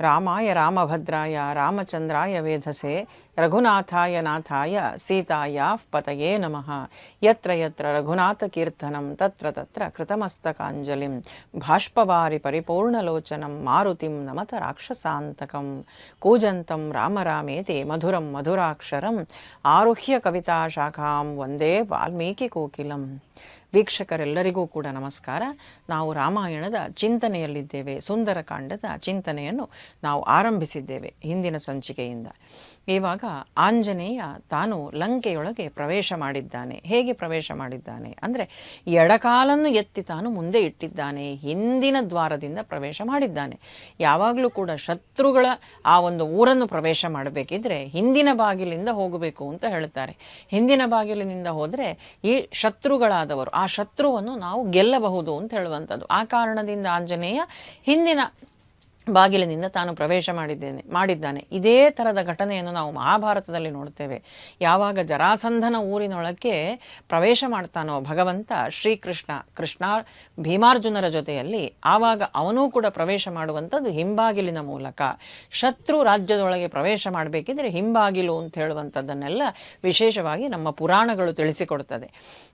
रामाय रामभद्राय रामचंद्राय वेधसे ರಘುನಾಥಾಯ ನಾಥಾಯ ಸೀತಾಯ ಪತಯೇ ನಮಃ ಯತ್ರ ಯತ್ರ ರಘುನಾಥ ಕೀರ್ತನಂ ತತ್ರ ತತ್ರ ಕೃತಮಸ್ತಕಾಂಜಲಿಂ ಭಾಷ್ಪವಾರಿ ಪರಿಪೂರ್ಣಲೋಚನಂ ಮಾರುತಿಂ ನಮತ ರಾಕ್ಷಸಾಂತಕಂ ಕೂಜಂತಂ ರಾಮರಾಮೇತಿ ಮಧುರಂ ಮಧುರಾಕ್ಷರಂ ಆರುಹ್ಯ ಕವಿತಾ ಶಾಖಾಂ ವಂದೇ ವಾಲ್ಮೀಕಿ ಕೋಕಿಲಂ ವೀಕ್ಷಕರೆಲ್ಲರಿಗೂ ಕೂಡ ನಮಸ್ಕಾರ. ನಾವು ರಾಮಾಯಣದ ಚಿಂತನೆಯಲ್ಲಿದ್ದೇವೆ, ಸುಂದರಕಾಂಡದ ಚಿಂತನೆಯನ್ನು ನಾವು ಆರಂಭಿಸಿದ್ದೇವೆ ಹಿಂದಿನ ಸಂಚಿಕೆಯಿಂದ. ಇವಾಗ ಆಂಜನೇಯ ತಾನು ಲಂಕೆಯೊಳಗೆ ಪ್ರವೇಶ ಮಾಡಿದ್ದಾನೆ. ಹೇಗೆ ಪ್ರವೇಶ ಮಾಡಿದ್ದಾನೆ? ಅಂದರೆ ಎಡಕಾಲನ್ನು ಎತ್ತಿ ತಾನು ಮುಂದೆ ಇಟ್ಟಿದ್ದಾನೆ. ಹಿಂದಿನ ದ್ವಾರದಿಂದ ಪ್ರವೇಶ ಮಾಡಿದ್ದಾನೆ. ಯಾವಾಗಲೂ ಕೂಡ ಶತ್ರುಗಳ ಆ ಒಂದು ಊರನ್ನು ಪ್ರವೇಶ ಮಾಡಬೇಕಿದ್ರೆ ಹಿಂದಿನ ಬಾಗಿಲಿಂದ ಹೋಗಬೇಕು ಅಂತ ಹೇಳ್ತಾರೆ ಹಿಂದಿನ ಬಾಗಿಲಿನಿಂದ ಹೋದರೆ ಈ ಶತ್ರುಗಳಾದವರು, ಆ ಶತ್ರುವನ್ನು ನಾವು ಗೆಲ್ಲಬಹುದು ಅಂತ ಹೇಳುವಂಥದ್ದು. ಆ ಕಾರಣದಿಂದ ಆಂಜನೇಯ ಹಿಂದಿನ ಬಾಗಿಲಿನಿಂದ ತಾನು ಪ್ರವೇಶ ಮಾಡಿದ್ದೇನೆ, ಮಾಡಿದ್ದಾನೆ. ಇದೇ ಥರದ ಘಟನೆಯನ್ನು ನಾವು ಮಹಾಭಾರತದಲ್ಲಿ ನೋಡ್ತೇವೆ. ಯಾವಾಗ ಜರಾಸಂಧನ ಊರಿನೊಳಕ್ಕೆ ಪ್ರವೇಶ ಮಾಡ್ತಾನೋ ಭಗವಂತ ಶ್ರೀಕೃಷ್ಣ, ಕೃಷ್ಣ ಭೀಮಾರ್ಜುನರ ಜೊತೆಯಲ್ಲಿ ಆವಾಗ ಅವನೂ ಕೂಡ ಪ್ರವೇಶ ಮಾಡುವಂಥದ್ದು ಹಿಂಬಾಗಿಲಿನ ಮೂಲಕ. ಶತ್ರು ರಾಜ್ಯದೊಳಗೆ ಪ್ರವೇಶ ಮಾಡಬೇಕಿದ್ರೆ ಹಿಂಬಾಗಿಲು ಅಂತ ಹೇಳುವಂಥದ್ದನ್ನೆಲ್ಲ ವಿಶೇಷವಾಗಿ ನಮ್ಮ ಪುರಾಣಗಳು ತಿಳಿಸಿಕೊಡ್ತದೆ.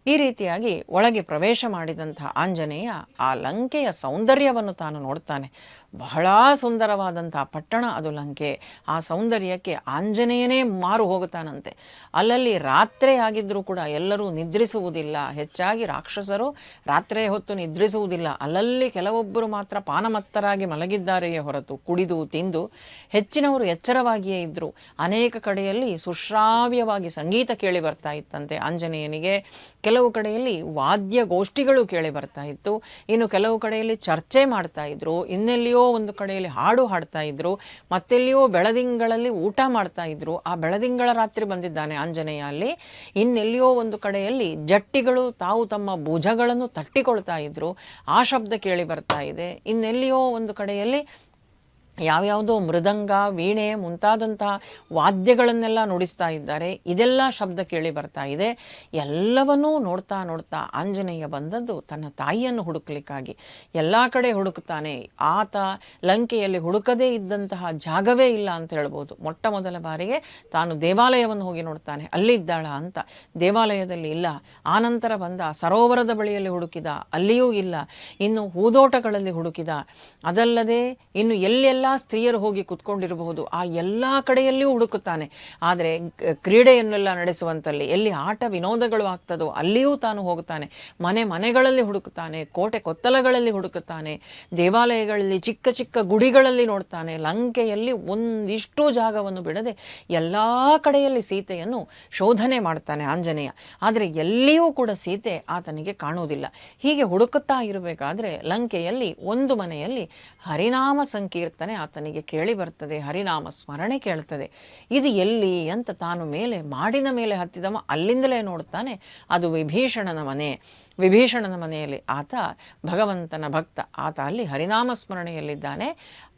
ಈ ರೀತಿಯಾಗಿ ಒಳಗೆ ಪ್ರವೇಶ ಮಾಡಿದಂಥ ಆಂಜನೇಯ ಆ ಲಂಕೆಯ ಸೌಂದರ್ಯವನ್ನು ತಾನು ನೋಡ್ತಾನೆ. ಬಹಳ ಸುಂದರವಾದಂಥ ಪಟ್ಟಣ ಅದು ಲಂಕೆ. ಆ ಸೌಂದರ್ಯಕ್ಕೆ ಆಂಜನೇಯನೇ ಮಾರು ಹೋಗುತ್ತಾನಂತೆ. ಅಲ್ಲಲ್ಲಿ ರಾತ್ರಿ ಆಗಿದ್ದರೂ ಕೂಡ ಎಲ್ಲರೂ ನಿದ್ರಿಸುವುದಿಲ್ಲ. ಹೆಚ್ಚಾಗಿ ರಾಕ್ಷಸರು ರಾತ್ರಿ ಹೊತ್ತು ನಿದ್ರಿಸುವುದಿಲ್ಲ. ಅಲ್ಲಲ್ಲಿ ಕೆಲವೊಬ್ಬರು ಮಾತ್ರ ಪಾನಮತ್ತರಾಗಿ ಮಲಗಿದ್ದಾರೆಯೇ ಹೊರತು ಕುಡಿದು ತಿಂದು ಹೆಚ್ಚಿನವರು ಎಚ್ಚರವಾಗಿಯೇ ಇದ್ದರು ಅನೇಕ ಕಡೆಯಲ್ಲಿ ಸುಶ್ರಾವ್ಯವಾಗಿ ಸಂಗೀತ ಕೇಳಿ ಬರ್ತಾ ಇತ್ತಂತೆ ಆಂಜನೇಯನಿಗೆ. ಕೆಲವು ಕಡೆಯಲ್ಲಿ ವಾದ್ಯ ಗೋಷ್ಠಿಗಳು ಕೇಳಿ ಬರ್ತಾ ಇತ್ತು. ಇನ್ನು ಕೆಲವು ಕಡೆಯಲ್ಲಿ ಚರ್ಚೆ ಮಾಡ್ತಾ ಇದ್ರು. ಇನ್ನೆಲ್ಲಿಯೋ ಒಂದು ಕಡೆಯಲ್ಲಿ ಹಾಡು ಹಾಡ್ತಾ ಇದ್ರು, ಮತ್ತೆಲ್ಲಿಯೋ ಬೆಳದಿಂಗಳಲ್ಲಿ ಊಟ ಮಾಡ್ತಾ ಇದ್ರು. ಆ ಬೆಳದಿಂಗಳ ರಾತ್ರಿ ಬಂದಿದ್ದಾನೆ ಆಂಜನೇಯ ಅಲ್ಲಿ. ಇನ್ನೆಲ್ಲಿಯೋ ಒಂದು ಕಡೆಯಲ್ಲಿ ಜಟ್ಟಿಗಳು ತಾವು ತಮ್ಮ ಭುಜಗಳನ್ನು ತಟ್ಟಿಕೊಳ್ತಾ ಇದ್ರು. ಆ ಶಬ್ದ ಕೇಳಿ ಬರ್ತಾ ಇದೆ. ಇನ್ನೆಲ್ಲಿಯೋ ಒಂದು ಕಡೆಯಲ್ಲಿ ಯಾವ್ಯಾವುದೋ ಮೃದಂಗ, ವೀಣೆ ಮುಂತಾದಂತಹ ವಾದ್ಯಗಳನ್ನೆಲ್ಲ ನುಡಿಸ್ತಾ ಇದ್ದಾರೆ. ಇದೆಲ್ಲ ಶಬ್ದ ಕೇಳಿ ಬರ್ತಾ ಇದೆ. ಎಲ್ಲವನ್ನೂ ನೋಡ್ತಾ ನೋಡ್ತಾ ಆಂಜನೇಯ ಬಂದದ್ದು ತನ್ನ ತಾಯಿಯನ್ನು ಹುಡುಕ್ಲಿಕ್ಕಾಗಿ. ಎಲ್ಲ ಕಡೆ ಹುಡುಕ್ತಾನೆ. ಆತ ಲಂಕೆಯಲ್ಲಿ ಹುಡುಕದೇ ಇದ್ದಂತಹ ಜಾಗವೇ ಇಲ್ಲ ಅಂತ ಹೇಳ್ಬೋದು. ಮೊಟ್ಟ ಮೊದಲ ಬಾರಿಗೆ ತಾನು ದೇವಾಲಯವನ್ನು ಹೋಗಿ ನೋಡ್ತಾನೆ. ಅಲ್ಲಿದ್ದಾಳ ಅಂತ. ದೇವಾಲಯದಲ್ಲಿ ಇಲ್ಲ. ಆನಂತರ ಬಂದ ಸರೋವರದ ಬಳಿಯಲ್ಲಿ ಹುಡುಕಿದ. ಅಲ್ಲಿಯೂ ಇಲ್ಲ. ಇನ್ನು ಹೂದೋಟಗಳಲ್ಲಿ ಹುಡುಕಿದ. ಅದಲ್ಲದೆ ಇನ್ನು ಎಲ್ಲೆಲ್ಲ ಸ್ತ್ರೀಯರು ಹೋಗಿ ಕುತ್ಕೊಂಡಿರಬಹುದು. ಆ ಎಲ್ಲ ಕಡೆಯಲ್ಲಿಯೂ ಹುಡುಕುತ್ತಾನೆ. ಆದರೆ ಕ್ರೀಡೆಯನ್ನೆಲ್ಲ ನಡೆಸುವಂತಲ್ಲಿ ಎಲ್ಲಿ ಆಟ ವಿನೋದಗಳು ಆಗ್ತದೋ ಅಲ್ಲಿಯೂ ತಾನು ಹೋಗುತ್ತಾನೆ. ಮನೆ ಮನೆಗಳಲ್ಲಿ ಹುಡುಕುತ್ತಾನೆ, ಕೋಟೆ ಕೊತ್ತಲಗಳಲ್ಲಿ ಹುಡುಕುತ್ತಾನೆ, ದೇವಾಲಯಗಳಲ್ಲಿ ಚಿಕ್ಕ ಚಿಕ್ಕ ಗುಡಿಗಳಲ್ಲಿ ನೋಡ್ತಾನೆ, ಲಂಕೆಯಲ್ಲಿ ಒಂದಿಷ್ಟು ಜಾಗವನ್ನು ಬಿಡದೆ ಎಲ್ಲ ಕಡೆಯಲ್ಲಿ ಸೀತೆಯನ್ನು ಶೋಧನೆ ಮಾಡ್ತಾನೆ ಆಂಜನೇಯ. ಆದರೆ ಎಲ್ಲಿಯೂ ಕೂಡ ಸೀತೆ ಆತನಿಗೆ ಕಾಣುವುದಿಲ್ಲ. ಹೀಗೆ ಹುಡುಕುತ್ತಾ ಇರಬೇಕಾದ್ರೆ ಲಂಕೆಯಲ್ಲಿ ಒಂದು ಮನೆಯಲ್ಲಿ ಹರಿನಾಮ ಸಂಕೀರ್ತನೆ ಆತನಿಗೆ ಕೇಳಿ ಬರ್ತದೆ, ಹರಿನಾಮ ಸ್ಮರಣೆ ಕೇಳ್ತದೆ. ಇದು ಎಲ್ಲಿ ಅಂತ ತಾನು ಮೇಲೆ ಮಾಡಿನ ಮೇಲೆ ಹತ್ತಿದವ ಅಲ್ಲಿಂದಲೇ ನೋಡ್ತಾನೆ, ಅದು ವಿಭೀಷಣನ ಮನೆ. ವಿಭೀಷಣನ ಮನೆಯಲ್ಲಿ ಆತ ಭಗವಂತನ ಭಕ್ತ. ಆತ ಅಲ್ಲಿ ಹರಿನಾಮ ಸ್ಮರಣೆಯಲ್ಲಿದ್ದಾನೆ.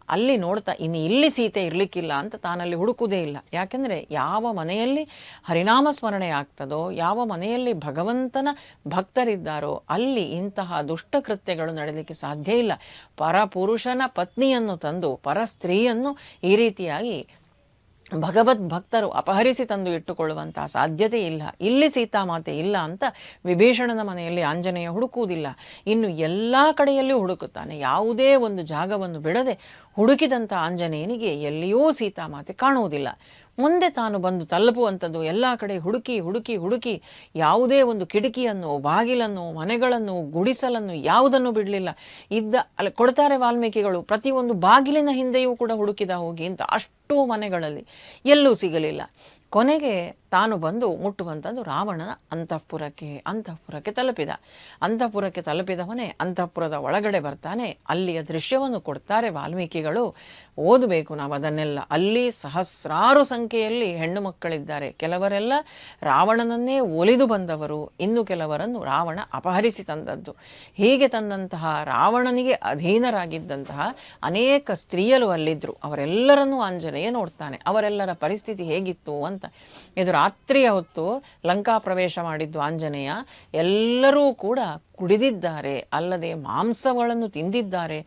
ಅಲ್ಲಿ ನೋಡ್ತಾ, ಇನ್ನು ಇಲ್ಲಿ ಸೀತೆ ಇರಲಿಕ್ಕಿಲ್ಲ ಅಂತ ತಾನಲ್ಲಿ ಹುಡುಕುವುದೇ ಇಲ್ಲ. ಯಾಕೆಂದರೆ ಯಾವ ಮನೆಯಲ್ಲಿ ಹರಿನಾಮ ಸ್ಮರಣೆ ಆಗ್ತದೋ, ಯಾವ ಮನೆಯಲ್ಲಿ ಭಗವಂತನ ಭಕ್ತರಿದ್ದಾರೋ, ಅಲ್ಲಿ ಇಂತಹ ದುಷ್ಟಕೃತ್ಯಗಳು ನಡೆಯಲಿಕ್ಕೆ ಸಾಧ್ಯ ಇಲ್ಲ. ಪರಪುರುಷನ ಪತ್ನಿಯನ್ನು ತಂದು ಪರ ಸ್ತ್ರೀಯನ್ನು ಈ ರೀತಿಯಾಗಿ ಭಗವದ್ ಭಕ್ತರು ಅಪಹರಿಸಿ ತಂದು ಇಟ್ಟುಕೊಳ್ಳುವಂತಹ ಸಾಧ್ಯತೆ ಇಲ್ಲ. ಇಲ್ಲಿ ಸೀತಾಮಾತೆ ಇಲ್ಲ ಅಂತ ವಿಭೀಷಣನ ಮನೆಯಲ್ಲಿ ಆಂಜನೇಯ ಹುಡುಕುವುದಿಲ್ಲ. ಇನ್ನು ಎಲ್ಲ ಕಡೆಯಲ್ಲಿಯೂ ಹುಡುಕುತ್ತಾನೆ. ಯಾವುದೇ ಒಂದು ಜಾಗವನ್ನು ಬಿಡದೆ ಹುಡುಕಿದಂಥ ಆಂಜನೇಯನಿಗೆ ಎಲ್ಲಿಯೂ ಸೀತಾಮಾತೆ ಕಾಣುವುದಿಲ್ಲ. ಮುಂದೆ ತಾನು ಬಂದು ತಲುಪುವಂಥದ್ದು ಎಲ್ಲ ಕಡೆ ಹುಡುಕಿ ಹುಡುಕಿ ಹುಡುಕಿ ಯಾವುದೇ ಒಂದು ಕಿಟಕಿಯನ್ನು, ಬಾಗಿಲನ್ನು, ಮನೆಗಳನ್ನು, ಗುಡಿಸಲನ್ನು ಯಾವುದನ್ನು ಬಿಡಲಿಲ್ಲ. ಇದ್ದ ಅಲ್ಲಿ, ಕೊಡ್ತಾರೆ ವಾಲ್ಮೀಕಿಗಳು, ಪ್ರತಿಯೊಂದು ಬಾಗಿಲಿನ ಹಿಂದೆಯೂ ಕೂಡ ಹುಡುಕಿದ ಹೋಗಿ ಅಂತ ಅಷ್ಟು ಮನೆಗಳಲ್ಲಿ ಎಲ್ಲೂ ಸಿಗಲಿಲ್ಲ. ಕೊನೆಗೆ ತಾನು ಬಂದು ಮುಟ್ಟುವಂಥದ್ದು ರಾವಣನ ಅಂತಃಪುರಕ್ಕೆ ಅಂತಃಪುರಕ್ಕೆ ತಲುಪಿದ. ಅಂತಃಪುರಕ್ಕೆ ತಲುಪಿದವನೇ ಅಂತಃಪುರದ ಒಳಗಡೆ ಬರ್ತಾನೆ. ಅಲ್ಲಿಯ ದೃಶ್ಯವನ್ನು ಕೊಡ್ತಾರೆ ವಾಲ್ಮೀಕಿಗಳು. ಓದಬೇಕು ನಾವು ಅದನ್ನೆಲ್ಲ. ಅಲ್ಲಿ ಸಹಸ್ರಾರು ಸಂಖ್ಯೆಯಲ್ಲಿ ಹೆಣ್ಣು ಮಕ್ಕಳಿದ್ದಾರೆ. ಕೆಲವರೆಲ್ಲ ರಾವಣನನ್ನೇ ಒಲಿದು ಬಂದವರು. ಇನ್ನು ಕೆಲವರನ್ನು ರಾವಣ ಅಪಹರಿಸಿ ತಂದದ್ದು. ಹೀಗೆ ತಂದಂತಹ ರಾವಣನಿಗೆ ಅಧೀನರಾಗಿದ್ದಂತಹ ಅನೇಕ ಸ್ತ್ರೀಯರು ಅಲ್ಲಿದ್ದರು. ಅವರೆಲ್ಲರನ್ನೂ ಆಂಜನೇಯ ನೋಡ್ತಾನೆ. ಅವರೆಲ್ಲರ ಪರಿಸ್ಥಿತಿ ಹೇಗಿತ್ತು ಅಂತ ಇದು ರಾತ್ರಿಯ ಹೊತ್ತು ಲಂಕಾ ಪ್ರವೇಶ ಮಾಡಿದ್ದು ಆಂಜನೇಯ ಎಲ್ಲರೂ ಕೂಡ ಕುಡಿದಿದ್ದಾರೆ, ಅಲ್ಲದೆ ಮಾಂಸಗಳನ್ನು ತಿಂದಿದ್ದಾರೆ,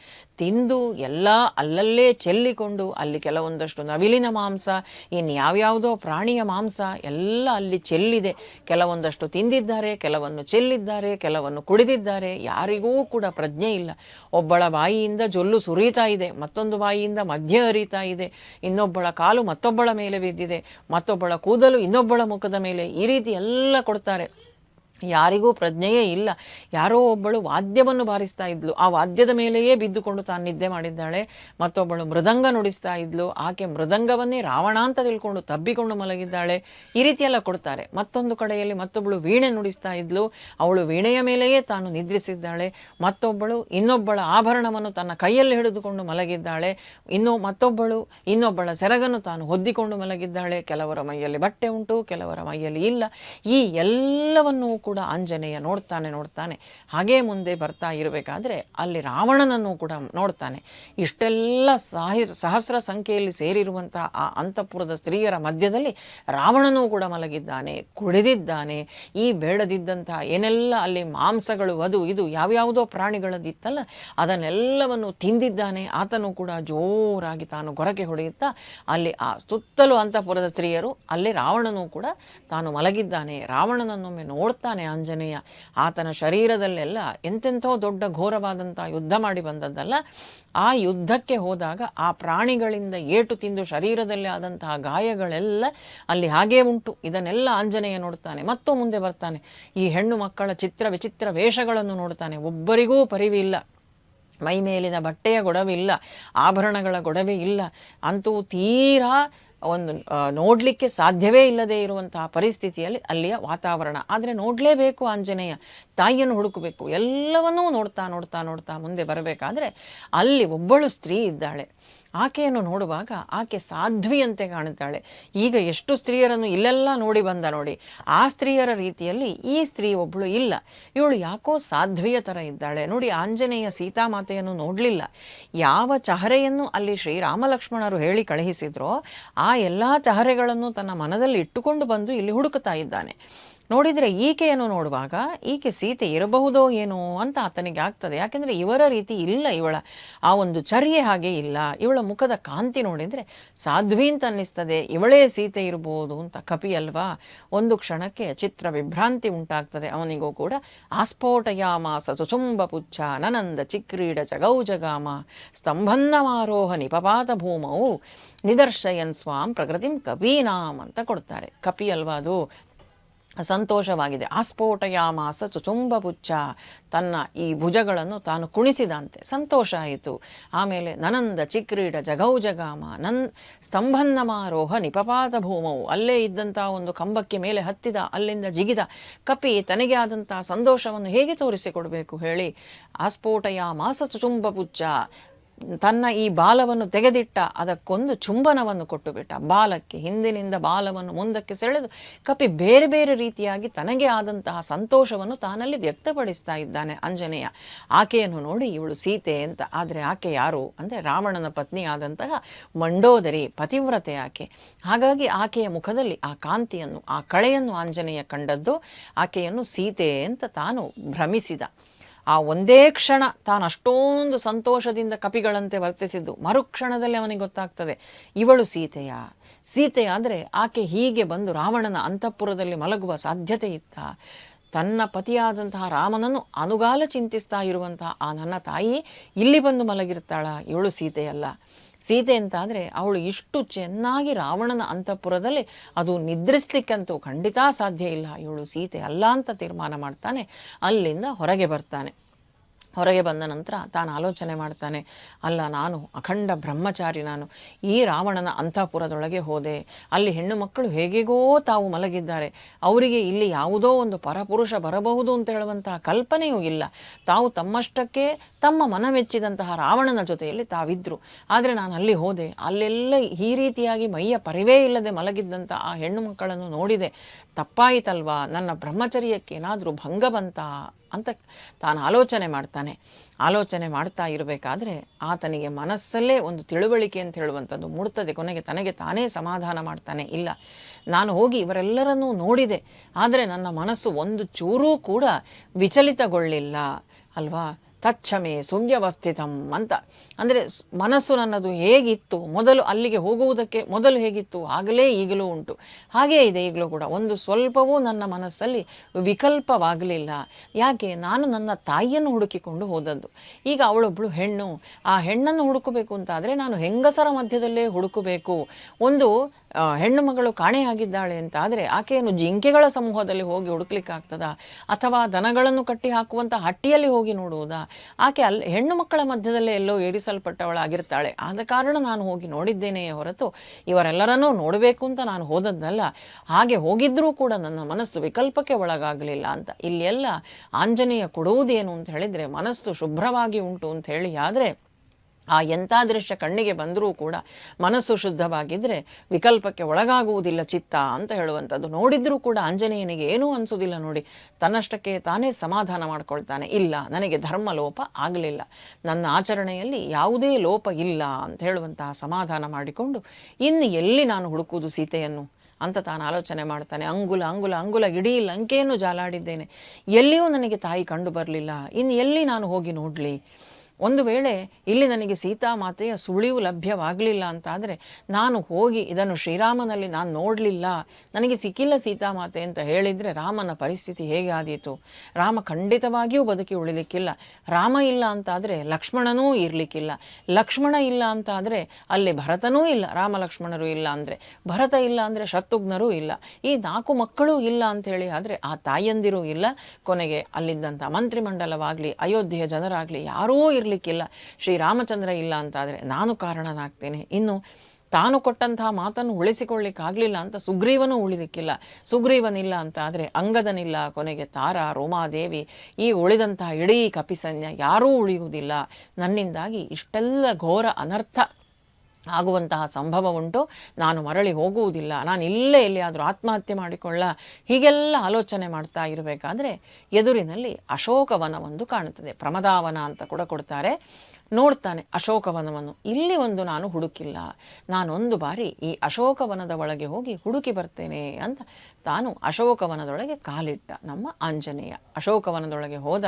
ತಿಂದು ಎಲ್ಲ ಅಲ್ಲಲ್ಲೇ ಚೆಲ್ಲಿಕೊಂಡು ಅಲ್ಲಿ ಕೆಲವೊಂದಷ್ಟು ನವಿಲಿನ ಮಾಂಸ ಇನ್ನು ಯಾವ್ಯಾವುದೋ ಪ್ರಾಣಿಯ ಮಾಂಸ ಎಲ್ಲ ಅಲ್ಲಿ ಚೆಲ್ಲಿದೆ. ಕೆಲವೊಂದಷ್ಟು ತಿಂದಿದ್ದಾರೆ, ಕೆಲವನ್ನು ಚೆಲ್ಲಿದ್ದಾರೆ, ಕೆಲವನ್ನು ಕುಡಿದಿದ್ದಾರೆ. ಯಾರಿಗೂ ಕೂಡ ಪ್ರಜ್ಞೆ ಇಲ್ಲ. ಒಬ್ಬಳ ಬಾಯಿಯಿಂದ ಜೊಲ್ಲು ಸುರಿತಾ ಇದೆ, ಮತ್ತೊಂದು ಬಾಯಿಯಿಂದ ಮಧ್ಯ ಹರಿತಾ ಇದೆ. ಇನ್ನೊಬ್ಬಳ ಕಾಲು ಮತ್ತೊಬ್ಬಳ ಮೇಲೆ ಬಿದ್ದಿದೆ, ಮತ್ತೊಬ್ಬಳ ಕೂದಲು ಇನ್ನೊಬ್ಬಳ ಮುಖದ ಮೇಲೆ ಈ ರೀತಿ ಎಲ್ಲ ಕೊಡ್ತಾರೆ. ಯಾರಿಗೂ ಪ್ರಜ್ಞೆಯೇ ಇಲ್ಲ. ಯಾರೋ ಒಬ್ಬಳು ವಾದ್ಯವನ್ನು ಬಾರಿಸ್ತಾ ಇದ್ಲು. ಆ ವಾದ್ಯದ ಮೇಲೆಯೇ ಬಿದ್ದುಕೊಂಡು ತಾನು ನಿದ್ದೆ ಮಾಡಿದ್ದಾಳೆ. ಮತ್ತೊಬ್ಬಳು ಮೃದಂಗ ನುಡಿಸ್ತಾ ಇದ್ಲು. ಆಕೆ ಮೃದಂಗವನ್ನೇ ರಾವಣ ಅಂತ ತಿಳ್ಕೊಂಡು ತಬ್ಬಿಕೊಂಡು ಮಲಗಿದ್ದಾಳೆ. ಈ ರೀತಿಯೆಲ್ಲ ಕೊಡ್ತಾರೆ. ಮತ್ತೊಂದು ಕಡೆಯಲ್ಲಿ ಮತ್ತೊಬ್ಬಳು ವೀಣೆ ನುಡಿಸ್ತಾ ಇದ್ಲು. ಅವಳು ವೀಣೆಯ ಮೇಲೆಯೇ ತಾನು ನಿದ್ರಿಸಿದ್ದಾಳೆ. ಮತ್ತೊಬ್ಬಳು ಇನ್ನೊಬ್ಬಳ ಆಭರಣವನ್ನು ತನ್ನ ಕೈಯಲ್ಲಿ ಹಿಡಿದುಕೊಂಡು ಮಲಗಿದ್ದಾಳೆ. ಇನ್ನು ಮತ್ತೊಬ್ಬಳು ಇನ್ನೊಬ್ಬಳ ಸೆರಗನ್ನು ತಾನು ಹೊದ್ದಿಕೊಂಡು ಮಲಗಿದ್ದಾಳೆ. ಕೆಲವರ ಮೈಯಲ್ಲಿ ಬಟ್ಟೆ ಉಂಟು, ಕೆಲವರ ಮೈಯಲ್ಲಿ ಇಲ್ಲ. ಈ ಎಲ್ಲವನ್ನೂ ಕೂಡ ಆಂಜನೇಯ ನೋಡ್ತಾನೆ ನೋಡ್ತಾನೆ. ಹಾಗೇ ಮುಂದೆ ಬರ್ತಾ ಇರಬೇಕಾದ್ರೆ ಅಲ್ಲಿ ರಾವಣನನ್ನು ಕೂಡ ನೋಡ್ತಾನೆ. ಇಷ್ಟೆಲ್ಲ ಸಾಹಿ ಸಹಸ್ರ ಸಂಖ್ಯೆಯಲ್ಲಿ ಸೇರಿರುವಂಥ ಆ ಅಂತಃಪುರದ ಸ್ತ್ರೀಯರ ಮಧ್ಯದಲ್ಲಿ ರಾವಣನೂ ಕೂಡ ಮಲಗಿದ್ದಾನೆ ಕುಡಿದಿದ್ದಾನೆ ಈ ಬೇಡದಿದ್ದಂಥ ಏನೆಲ್ಲ ಅಲ್ಲಿ ಮಾಂಸಗಳು ಅದು ಇದು ಯಾವ್ಯಾವುದೋ ಪ್ರಾಣಿಗಳದ್ದಿತ್ತಲ್ಲ, ಅದನ್ನೆಲ್ಲವನ್ನು ತಿಂದಿದ್ದಾನೆ. ಆತನು ಕೂಡ ಜೋರಾಗಿ ತಾನು ಗೊರಕೆ ಹೊಡೆಯುತ್ತಾ ಅಲ್ಲಿ ಆ ಸುತ್ತಲೂ ಅಂತಃಪುರದ ಸ್ತ್ರೀಯರು, ಅಲ್ಲಿ ರಾವಣನೂ ಕೂಡ ತಾನು ಮಲಗಿದ್ದಾನೆ. ರಾವಣನನ್ನೊಮ್ಮೆ ನೋಡ್ತಾನೆ. ಆಂಜನೇಯ. ಆತನ ಶರೀರದಲ್ಲೆಲ್ಲ ಎಂತೆಂಥೋ ದೊಡ್ಡ ಘೋರವಾದಂಥ ಯುದ್ಧ ಮಾಡಿ ಬಂದದ್ದಲ್ಲ. ಆ ಯುದ್ಧಕ್ಕೆ ಹೋದಾಗ ಆ ಪ್ರಾಣಿಗಳಿಂದ ಏಟು ತಿಂದು ಶರೀರದಲ್ಲಿ ಆದಂತಹ ಗಾಯಗಳೆಲ್ಲ ಅಲ್ಲಿ ಹಾಗೇ ಉಂಟು. ಇದನ್ನೆಲ್ಲ ಆಂಜನೇಯ ನೋಡ್ತಾನೆ. ಮತ್ತು ಮುಂದೆ ಬರ್ತಾನೆ. ಈ ಹೆಣ್ಣು ಮಕ್ಕಳ ಚಿತ್ರ ವಿಚಿತ್ರ ವೇಷಗಳನ್ನು ನೋಡ್ತಾನೆ. ಒಬ್ಬರಿಗೂ ಪರಿವಿಲ್ಲ ಮೈ ಮೇಲಿನ ಬಟ್ಟೆಯ ಗೊಡವಿಲ್ಲ. ಆಭರಣಗಳ ಗೊಡವೆ ಇಲ್ಲ. ಅಂತೂ ತೀರಾ ಒಂದು ನೋಡಲಿಕ್ಕೆ ಸಾಧ್ಯವೇ ಇಲ್ಲದೆ ಇರುವಂತಹ ಪರಿಸ್ಥಿತಿಯಲ್ಲಿ ಅಲ್ಲಿಯ ವಾತಾವರಣ. ಆದರೆ ನೋಡಲೇಬೇಕು ಆಂಜನೇಯ, ತಾಯಿಯನ್ನು ಹುಡುಕಬೇಕು, ಎಲ್ಲವನ್ನೂ ನೋಡ್ತಾ ನೋಡ್ತಾ ನೋಡ್ತಾ ಮುಂದೆ ಬರಬೇಕಾದ್ರೆ ಅಲ್ಲಿ ಒಬ್ಬಳು ಸ್ತ್ರೀ ಇದ್ದಾಳೆ. ಆಕೆಯನ್ನು ನೋಡುವಾಗ ಆಕೆ ಸಾಧ್ವಿಯಂತೆ ಕಾಣುತ್ತಾಳೆ. ಈಗ ಎಷ್ಟು ಸ್ತ್ರೀಯರನ್ನು ಇಲ್ಲೆಲ್ಲ ನೋಡಿ ಬಂದ ನೋಡಿ, ಆ ಸ್ತ್ರೀಯರ ರೀತಿಯಲ್ಲಿ ಈ ಸ್ತ್ರೀ ಒಬ್ಬಳು ಇಲ್ಲ. ಇವಳು ಯಾಕೋ ಸಾಧ್ವಿಯ ಥರ ಇದ್ದಾಳೆ. ನೋಡಿ, ಆಂಜನೇಯ ಸೀತಾಮಾತೆಯನ್ನು ನೋಡಲಿಲ್ಲ. ಯಾವ ಚಹರೆಯನ್ನು ಅಲ್ಲಿ ಶ್ರೀರಾಮಲಕ್ಷ್ಮಣರು ಹೇಳಿ ಕಳುಹಿಸಿದ್ರೋ, ಆ ಎಲ್ಲ ಚಹರೆಗಳನ್ನು ತನ್ನ ಮನದಲ್ಲಿ ಇಟ್ಟುಕೊಂಡು ಬಂದು ಇಲ್ಲಿ ಹುಡುಕುತ್ತಾ ಇದ್ದಾನೆ. ನೋಡಿದರೆ ಈಕೆಯನ್ನು ನೋಡುವಾಗ, ಈಕೆ ಸೀತೆ ಇರಬಹುದೋ ಏನೋ ಅಂತ ಆತನಿಗೆ ಆಗ್ತದೆ. ಯಾಕೆಂದರೆ ಇವರ ರೀತಿ ಇಲ್ಲ ಇವಳ. ಆ ಒಂದು ಚರ್ಯೆ ಹಾಗೆ ಇಲ್ಲ. ಇವಳ ಮುಖದ ಕಾಂತಿ ನೋಡಿದರೆ ಸಾಧ್ವಿ ಅಂತ ಅನ್ನಿಸ್ತದೆ. ಇವಳೇ ಸೀತೆ ಇರಬಹುದು ಅಂತ ಕಪಿ ಅಲ್ವಾ? ಒಂದು ಕ್ಷಣಕ್ಕೆ ಚಿತ್ರ ವಿಭ್ರಾಂತಿ ಉಂಟಾಗ್ತದೆ. ಅವನಿಗೂ ಕೂಡ, ಆಸ್ಫೋಟಯಾಮಾಸ ಸುಚುಂಬ ಪುಚ್ಛ ನನಂದ ಚಿಕ್ರೀಡ ಜಗೌ ಜಗಾಮ ಸ್ತಂಭನ್ನಮಾರೋಹ ನಿಪಪಾತ ಭೂಮೌ ನಿದರ್ಶಯನ್ ಸ್ವಾಂ ಪ್ರಕೃತಿಂ ಕಪೀನಾಂ ಅಂತ ಕೊಡ್ತಾರೆ. ಕಪಿ ಅಲ್ವಾ ಅದು? ಸಂತೋಷವಾಗಿದೆ. ಆಸ್ಫೋಟಯಾಮಾಸ ಚುಚುಂಬ ಪುಚ್ಚ ತನ್ನ ಈ ಭುಜಗಳನ್ನು ತಾನು ಕುಣಿಸಿದಂತೆ. ಸಂತೋಷ ಆಯಿತು. ಆಮೇಲೆ ನನಂದ ಚಿಕ್ರೀಡ ಜಗೌ ಜಗಾಮ ನನ್ ಸ್ತಂಭನ್ನಮಾರೋಹ ನಿಪಪಾತ ಭೂಮವು ಅಲ್ಲೇ ಇದ್ದಂಥ ಒಂದು ಕಂಬಕ್ಕೆ ಮೇಲೆ ಹತ್ತಿದ, ಅಲ್ಲಿಂದ ಜಿಗಿದ ಕಪಿ ತನಗೆ ಆದಂಥ ಸಂತೋಷವನ್ನು ಹೇಗೆ ತೋರಿಸಿಕೊಡಬೇಕು ಹೇಳಿ? ಆಸ್ಫೋಟಯಾಮಾಸ ಚುಚುಂಬ ಪುಚ್ಚ ತನ್ನ ಈ ಬಾಲವನ್ನು ತೆಗೆದಿಟ್ಟ, ಅದಕ್ಕೊಂದು ಚುಂಬನವನ್ನು ಕೊಟ್ಟು ಬಿಟ್ಟ ಬಾಲಕ್ಕೆ, ಹಿಂದಿನಿಂದ ಬಾಲವನ್ನು ಮುಂದಕ್ಕೆ ಸೆಳೆದು ಕಪಿ ಬೇರೆ ಬೇರೆ ರೀತಿಯಾಗಿ ತನಗೆ ಆದಂತಹ ಸಂತೋಷವನ್ನು ತಾನಲ್ಲಿ ವ್ಯಕ್ತಪಡಿಸ್ತಾ ಇದ್ದಾನೆ ಆಂಜನೇಯ ಆಕೆಯನ್ನು ನೋಡಿ ಇವಳು ಸೀತೆ ಅಂತ, ಆದರೆ ಆಕೆ ಯಾರು? ಅಂದರೆ ರಾವಣನ ಪತ್ನಿ ಆದಂತಹ ಮಂಡೋದರಿ, ಪತಿವ್ರತೆ ಆಕೆ. ಹಾಗಾಗಿ ಆಕೆಯ ಮುಖದಲ್ಲಿ ಆ ಕಾಂತಿಯನ್ನು, ಆ ಕಳೆಯನ್ನು ಆಂಜನೇಯ ಕಂಡದ್ದು ಆಕೆಯನ್ನು ಸೀತೆ ಅಂತ ತಾನು ಭ್ರಮಿಸಿದ. ಆ ಒಂದೇ ಕ್ಷಣ ತಾನು ಅಷ್ಟೊಂದು ಸಂತೋಷದಿಂದ ಕಪಿಗಳಂತೆ ವರ್ತಿಸಿದ್ದು. ಮರುಕ್ಷಣದಲ್ಲಿ ಅವನಿಗೆ ಗೊತ್ತಾಗ್ತದೆ, ಇವಳು ಸೀತೆಯ? ಸೀತೆಯಾದರೆ ಆಕೆ ಹೀಗೆ ಬಂದು ರಾವಣನ ಅಂತಃಪುರದಲ್ಲಿ ಮಲಗುವ ಸಾಧ್ಯತೆ ಇತ್ತ? ತನ್ನ ಪತಿಯಾದಂತಹ ರಾಮನನ್ನು ಅನುಗಾಲ ಚಿಂತಿಸ್ತಾ ಇರುವಂತಹ ಆ ನನ್ನ ತಾಯಿ ಇಲ್ಲಿ ಬಂದು ಮಲಗಿರ್ತಾಳ? ಇವಳು ಸೀತೆಯಲ್ಲ. ಸೀತೆ ಅಂತ ಆದರೆ ಅವಳು ಇಷ್ಟು ಚೆನ್ನಾಗಿ ರಾವಣನ ಅಂತಃಪುರದಲ್ಲಿ ಅದು ನಿದ್ರಿಸ್ಲಿಕ್ಕಂತೂ ಖಂಡಿತ ಸಾಧ್ಯ ಇಲ್ಲ. ಇವಳು ಸೀತೆ ಅಲ್ಲ ಅಂತ ತೀರ್ಮಾನ ಮಾಡ್ತಾನೆ, ಅಲ್ಲಿಂದ ಹೊರಗೆ ಬರ್ತಾನೆ. ಹೊರಗೆ ಬಂದ ನಂತರ ತಾನು ಆಲೋಚನೆ ಮಾಡ್ತಾನೆ, ಅಲ್ಲ, ನಾನು ಅಖಂಡ ಬ್ರಹ್ಮಚಾರಿ ನಾನು. ಈ ರಾವಣನ ಅಂತಃಪುರದೊಳಗೆ ಹೋದೆ. ಅಲ್ಲಿ ಹೆಣ್ಣು ಮಕ್ಕಳು ಹೇಗೆಗೋ ತಾವು ಮಲಗಿದ್ದಾರೆ. ಅವರಿಗೆ ಇಲ್ಲಿ ಯಾವುದೋ ಒಂದು ಪರಪುರುಷ ಬರಬಹುದು ಅಂತ ಹೇಳುವಂತಹ ಕಲ್ಪನೆಯೂ ಇಲ್ಲ. ತಾವು ತಮ್ಮಷ್ಟಕ್ಕೆ ತಮ್ಮ ಮನಮೆಚ್ಚಿದಂತಹ ರಾವಣನ ಜೊತೆಯಲ್ಲಿ ತಾವಿದ್ರು. ಆದರೆ ನಾನು ಅಲ್ಲಿ ಹೋದೆ. ಅಲ್ಲೆಲ್ಲ ಈ ರೀತಿಯಾಗಿ ಮೈಯ ಪರಿವೇ ಇಲ್ಲದೆ ಮಲಗಿದ್ದಂಥ ಆ ಹೆಣ್ಣು ಮಕ್ಕಳನ್ನು ನೋಡಿದೆ. ತಪ್ಪಾಯಿತಲ್ವಾ? ನನ್ನ ಬ್ರಹ್ಮಚರ್ಯಕ್ಕೆ ಏನಾದರೂ ಭಂಗ ಬಂತ? ಅಂತ ತಾನು ಆಲೋಚನೆ ಮಾಡ್ತಾನೆ. ಆಲೋಚನೆ ಮಾಡ್ತಾ ಇರಬೇಕಾದ್ರೆ ಆತನಿಗೆ ಮನಸ್ಸಲ್ಲೇ ಒಂದು ತಿಳುವಳಿಕೆ ಅಂತ ಹೇಳುವಂಥದ್ದು ಮೂಡ್ತದೆ. ಕೊನೆಗೆ ತನಗೆ ತಾನೇ ಸಮಾಧಾನ ಮಾಡ್ತಾನೆ. ಇಲ್ಲ, ನಾನು ಹೋಗಿ ಇವರೆಲ್ಲರನ್ನೂ ನೋಡಿದೆ. ಆದರೆ ನನ್ನ ಮನಸ್ಸು ಒಂದು ಚೂರೂ ಕೂಡ ವಿಚಲಿತಗೊಳ್ಳಿಲ್ಲ. ಅಲ್ವಾ? ತಚ್ಛಮೆ ಸುವ್ಯವಸ್ಥಿತಂ ಅಂತ. ಅಂದರೆ ಮನಸ್ಸು ನನ್ನದು ಹೇಗಿತ್ತು, ಮೊದಲು ಅಲ್ಲಿಗೆ ಹೋಗುವುದಕ್ಕೆ ಮೊದಲು ಹೇಗಿತ್ತು, ಆಗಲೇ ಈಗಲೂ ಉಂಟು. ಹಾಗೇ ಇದೆ ಈಗಲೂ ಕೂಡ. ಒಂದು ಸ್ವಲ್ಪವೂ ನನ್ನ ಮನಸ್ಸಲ್ಲಿ ವಿಕಲ್ಪವಾಗಲಿಲ್ಲ. ಯಾಕೆ? ನಾನು ನನ್ನ ತಾಯಿಯನ್ನು ಹುಡುಕಿಕೊಂಡು ಹೋದದ್ದು. ಈಗ ಅವಳೊಬ್ಬಳು ಹೆಣ್ಣು. ಆ ಹೆಣ್ಣನ್ನು ಹುಡುಕಬೇಕು ಅಂತಾದರೆ ನಾನು ಹೆಂಗಸರ ಮಧ್ಯದಲ್ಲೇ ಹುಡುಕಬೇಕು. ಒಂದು ಹೆಣ್ಣು ಮಗಳು ಕಾಣೆಯಾಗಿದ್ದಾಳೆ ಅಂತ ಆದರೆ ಆಕೆಯನ್ನು ಜಿಂಕೆಗಳ ಸಮೂಹದಲ್ಲಿ ಹೋಗಿ ಹುಡುಕ್ಲಿಕ್ಕಾಗ್ತದಾ? ಅಥವಾ ದನಗಳನ್ನು ಕಟ್ಟಿ ಹಾಕುವಂಥ ಹಟ್ಟಿಯಲ್ಲಿ ಹೋಗಿ ನೋಡುವುದಾ? ಆಕೆ ಅಲ್ಲಿ ಹೆಣ್ಣು ಮಕ್ಕಳ ಮಧ್ಯದಲ್ಲೇ ಎಲ್ಲೋ ಏಡಿಸಲ್ಪಟ್ಟವಳಾಗಿರ್ತಾಳೆ ಆದ ಕಾರಣ ನಾನು ಹೋಗಿ ನೋಡಿದ್ದೇನೆಯೇ ಹೊರತು ಇವರೆಲ್ಲರನ್ನೂ ನೋಡಬೇಕು ಅಂತ ನಾನು ಹೋದದ್ದಲ್ಲ. ಹಾಗೆ ಹೋಗಿದ್ರೂ ಕೂಡ ನನ್ನ ಮನಸ್ಸು ವಿಕಲ್ಪಕ್ಕೆ ಒಳಗಾಗಲಿಲ್ಲ ಅಂತ. ಇಲ್ಲಿ ಎಲ್ಲ ಆಂಜನೇಯ ಕೊಡುವುದೇನು ಅಂತ ಹೇಳಿದರೆ ಮನಸ್ಸು ಶುಭ್ರವಾಗಿ ಉಂಟು ಅಂತ ಹೇಳಿ ಆದರೆ ಆ ಎಂಥ ದೃಶ್ಯ ಕಣ್ಣಿಗೆ ಬಂದರೂ ಕೂಡ ಮನಸ್ಸು ಶುದ್ಧವಾಗಿದ್ದರೆ ವಿಕಲ್ಪಕ್ಕೆ ಒಳಗಾಗುವುದಿಲ್ಲ ಚಿತ್ತ ಅಂತ ಹೇಳುವಂಥದ್ದು. ನೋಡಿದ್ರೂ ಕೂಡ ಆಂಜನೇಯನಿಗೆ ಏನೂ ಅನಿಸೋದಿಲ್ಲ ನೋಡಿ. ತನ್ನಷ್ಟಕ್ಕೆ ತಾನೇ ಸಮಾಧಾನ ಮಾಡ್ಕೊಳ್ತಾನೆ. ಇಲ್ಲ, ನನಗೆ ಧರ್ಮ ಲೋಪ ಆಗಲಿಲ್ಲ. ನನ್ನ ಆಚರಣೆಯಲ್ಲಿ ಯಾವುದೇ ಲೋಪ ಇಲ್ಲ ಅಂತ ಹೇಳುವಂತಹ ಸಮಾಧಾನ ಮಾಡಿಕೊಂಡು ಇನ್ನು ಎಲ್ಲಿ ನಾನು ಹುಡುಕುವುದು ಸೀತೆಯನ್ನು ಅಂತ ತಾನು ಆಲೋಚನೆ ಮಾಡ್ತಾನೆ. ಅಂಗುಲ ಅಂಗುಲ ಅಂಗುಲ, ಇಡೀ ಲಂಕೆಯನ್ನು ಜಾಲಾಡಿದ್ದೇನೆ. ಎಲ್ಲಿಯೂ ನನಗೆ ತಾಯಿ ಕಂಡು ಬರಲಿಲ್ಲ. ಇನ್ನು ಎಲ್ಲಿ ನಾನು ಹೋಗಿ ನೋಡಲಿ? ಒಂದು ವೇಳೆ ಇಲ್ಲಿ ನನಗೆ ಸೀತಾಮಾತೆಯ ಸುಳಿವು ಲಭ್ಯವಾಗಲಿಲ್ಲ ಅಂತಾದರೆ ನಾನು ಹೋಗಿ ಇದನ್ನು ಶ್ರೀರಾಮನಲ್ಲಿ ನಾನು ನೋಡಲಿಲ್ಲ. ನನಗೆ ಸಿಕ್ಕಿಲ್ಲ ಸೀತಾಮಾತೆ ಅಂತ ಹೇಳಿದರೆ ರಾಮನ ಪರಿಸ್ಥಿತಿ ಹೇಗೆ ಆದೀತು? ರಾಮ ಖಂಡಿತವಾಗಿಯೂ ಬದುಕಿ ಉಳಿಲಿಕ್ಕಿಲ್ಲ. ರಾಮ ಇಲ್ಲ ಅಂತಾದರೆ ಲಕ್ಷ್ಮಣನೂ ಇರಲಿಕ್ಕಿಲ್ಲ. ಲಕ್ಷ್ಮಣ ಇಲ್ಲ ಅಂತಾದರೆ ಅಲ್ಲಿ ಭರತನೂ ಇಲ್ಲ, ರಾಮ ಲಕ್ಷ್ಮಣರು ಇಲ್ಲ ಅಂದರೆ. ಭರತ ಇಲ್ಲ ಅಂದರೆ ಶತ್ರುಘ್ನರೂ ಇಲ್ಲ. ಈ ನಾಲ್ಕು ಮಕ್ಕಳು ಇಲ್ಲ ಅಂಥೇಳಿ ಆದರೆ ಆ ತಾಯಂದಿರೂ ಇಲ್ಲ. ಕೊನೆಗೆ ಅಲ್ಲಿದ್ದಂಥ ಮಂತ್ರಿಮಂಡಲವಾಗಲಿ, ಅಯೋಧ್ಯೆಯ ಜನರಾಗಲಿ, ಯಾರೂ ಇರಲಿಕ್ಕಿಲ್ಲ ಶ್ರೀರಾಮಚಂದ್ರ ಇಲ್ಲ ಅಂತಾದರೆ ನಾನು ಕಾರಣನಾಗ್ತೇನೆ. ಇನ್ನು ತಾನು ಕೊಟ್ಟಂತಹ ಮಾತನ್ನು ಉಳಿಸಿಕೊಳ್ಳಿಕ್ಕಾಗಲಿಲ್ಲ ಅಂತ ಸುಗ್ರೀವನೂ ಉಳಿದಿಕ್ಕಿಲ್ಲ ಸುಗ್ರೀವನಿಲ್ಲ ಅಂತ ಆದರೆ ಅಂಗದನಿಲ್ಲ, ಕೊನೆಗೆ ತಾರ, ರೋಮಾದೇವಿ, ಈ ಉಳಿದಂತಹ ಇಡೀ ಕಪಿಸನ್ಯ ಯಾರೂ ಉಳಿಯುವುದಿಲ್ಲ. ನನ್ನಿಂದಾಗಿ ಇಷ್ಟೆಲ್ಲ ಘೋರ ಅನರ್ಥ. ಆಗುವಂತಹ ಸಂಭವ ಉಂಟು. ನಾನು ಮರಳಿ ಹೋಗುವುದಿಲ್ಲ. ನಾನು ಇಲ್ಲೇ ಎಲ್ಲಿಯಾದರೂ ಆತ್ಮಹತ್ಯೆ ಮಾಡಿಕೊಳ್ಳ ಹೀಗೆಲ್ಲ ಆಲೋಚನೆ ಮಾಡ್ತಾ ಇರಬೇಕಾದ್ರೆ ಎದುರಿನಲ್ಲಿ ಅಶೋಕವನ ಒಂದು ಕಾಣುತ್ತದೆ. ಪ್ರಮದಾವನ ಅಂತ ಕೂಡ ಕೊಡ್ತಾರೆ. ನೋಡ್ತಾನೆ ಅಶೋಕವನವನ್ನು. ಇಲ್ಲಿ ಒಂದು ನಾನು ಹುಡುಕಿಲ್ಲ. ನಾನೊಂದು ಬಾರಿ ಈ ಅಶೋಕವನದ ಒಳಗೆ ಹೋಗಿ ಹುಡುಕಿ ಬರ್ತೇನೆ ಅಂತ ತಾನು ಅಶೋಕವನದೊಳಗೆ ಕಾಲಿಟ್ಟ. ನಮ್ಮ ಆಂಜನೇಯ ಅಶೋಕವನದೊಳಗೆ ಹೋದ,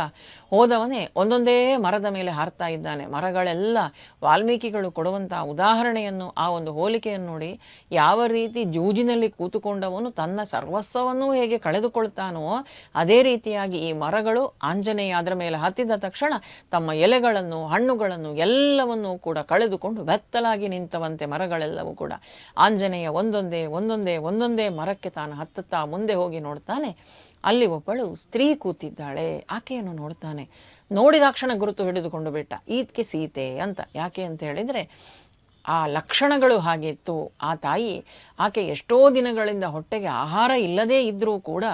ಹೋದವನೇ ಒಂದೊಂದೇ ಮರದ ಮೇಲೆ ಹಾರ್ತಾ ಇದ್ದಾನೆ. ಮರಗಳೆಲ್ಲ ವಾಲ್ಮೀಕಿಗಳು ಕೊಡುವಂಥ ಉದಾಹರಣೆಯನ್ನು, ಆ ಒಂದು ಹೋಲಿಕೆಯನ್ನು ನೋಡಿ ಯಾವ ರೀತಿ ಜೂಜಿನಲ್ಲಿ ಕೂತುಕೊಂಡವನು ತನ್ನ ಸರ್ವಸ್ವವನ್ನು ಹೇಗೆ ಕಳೆದುಕೊಳ್ತಾನೋ, ಅದೇ ರೀತಿಯಾಗಿ ಈ ಮರಗಳು ಆಂಜನೇಯ ಅದರ ಮೇಲೆ ಹತ್ತಿದ ತಕ್ಷಣ ತಮ್ಮ ಎಲೆಗಳನ್ನು, ಹಣ್ಣುಗಳನ್ನು ಎಲ್ಲವನ್ನೂ ಕೂಡ ಕಳೆದುಕೊಂಡು ಬೆತ್ತಲಾಗಿ ನಿಂತವಂತೆ ಮರಗಳೆಲ್ಲವೂ ಕೂಡ ಆಂಜನೇಯ ಒಂದೊಂದೇ ಒಂದೊಂದೇ ಒಂದೊಂದೇ ಮರಕ್ಕೆ ತಾನು ಹತ್ತುತ್ತಾ ಮುಂದೆ ಹೋಗಿ ನೋಡ್ತಾನೆ. ಅಲ್ಲಿ ಒಬ್ಬಳು ಸ್ತ್ರೀ ಕೂತಿದ್ದಾಳೆ. ಆಕೆಯನ್ನು ನೋಡ್ತಾನೆ. ನೋಡಿದಾಕ್ಷಣ ಗುರುತು ಹಿಡಿದುಕೊಂಡು ಬಿಟ್ಟ. ಈದ್ಕೆ ಸೀತೆ ಅಂತ. ಯಾಕೆ ಅಂತ ಹೇಳಿದರೆ ಆ ಲಕ್ಷಣಗಳು ಹಾಗಿತ್ತು ಆ ತಾಯಿ ಆಕೆ ಎಷ್ಟೋ ದಿನಗಳಿಂದ ಹೊಟ್ಟೆಗೆ ಆಹಾರ ಇಲ್ಲದೇ ಇದ್ದರೂ ಕೂಡ